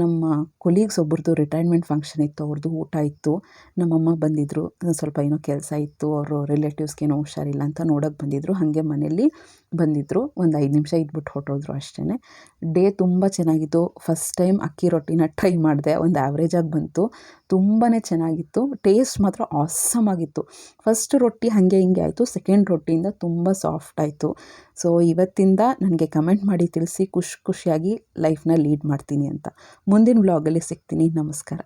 ನಮ್ಮ ಕೊಲೀಗ್ಸ್ ಒಬ್ಬರದ್ದು ರಿಟೈರ್ಮೆಂಟ್ ಫಂಕ್ಷನ್ ಇತ್ತು, ಅವ್ರದ್ದು ಊಟ ಇತ್ತು. ನಮ್ಮಮ್ಮ ಬಂದಿದ್ದರು ಸ್ವಲ್ಪ ಏನೋ ಕೆಲಸ ಇತ್ತು, ಅವರು ರಿಲೇಟಿವ್ಸ್ಗೇನೋ ಹುಷಾರಿಲ್ಲ ಅಂತ ನೋಡೋಕ್ಕೆ ಬಂದಿದ್ದರು ಹಾಗೆ ಮನೆಯಲ್ಲಿ ಬಂದಿದ್ದರು ಒಂದು ಐದು ನಿಮಿಷ ಇದ್ಬಿಟ್ಟು ಹೊರಟೋದ್ರು ಅಷ್ಟೇ ಡೇ ತುಂಬ ಚೆನ್ನಾಗಿತ್ತು. ಫಸ್ಟ್ ಟೈಮ್ ಅಕ್ಕಿ ರೊಟ್ಟಿನ ಟ್ರೈ ಮಾಡಿದೆ. ಒಂದು ಆ್ಯಾವ್ರೇಜಾಗಿ ಬಂತು. ತುಂಬಾ ಚೆನ್ನಾಗಿತ್ತು. ಟೇಸ್ಟ್ ಮಾತ್ರ ಆಸಮ್ ಆಗಿತ್ತು. ಫಸ್ಟ್ ರೊಟ್ಟಿ ಹಾಗೆ ಹಿಂಗೆ ಆಯಿತು. ಸೆಕೆಂಡ್ ರೊಟ್ಟಿಯಿಂದ ತುಂಬ ಸಾಫ್ಟ್ ಆಯಿತು. ಸೊ ಇವತ್ತಿಂದ ನನಗೆ ಕಮೆಂಟ್ ಮಾಡಿ ತಿಳಿಸಿ ಖುಷಿ ಖುಷಿಯಾಗಿ ಲೈಫ್ನ ಲೀಡ್ ಮಾಡ್ತೀನಿ ಅಂತ. ಮುಂದಿನ ಬ್ಲಾಗಲ್ಲಿ ಸಿಗ್ತೀನಿ. ನಮಸ್ಕಾರ.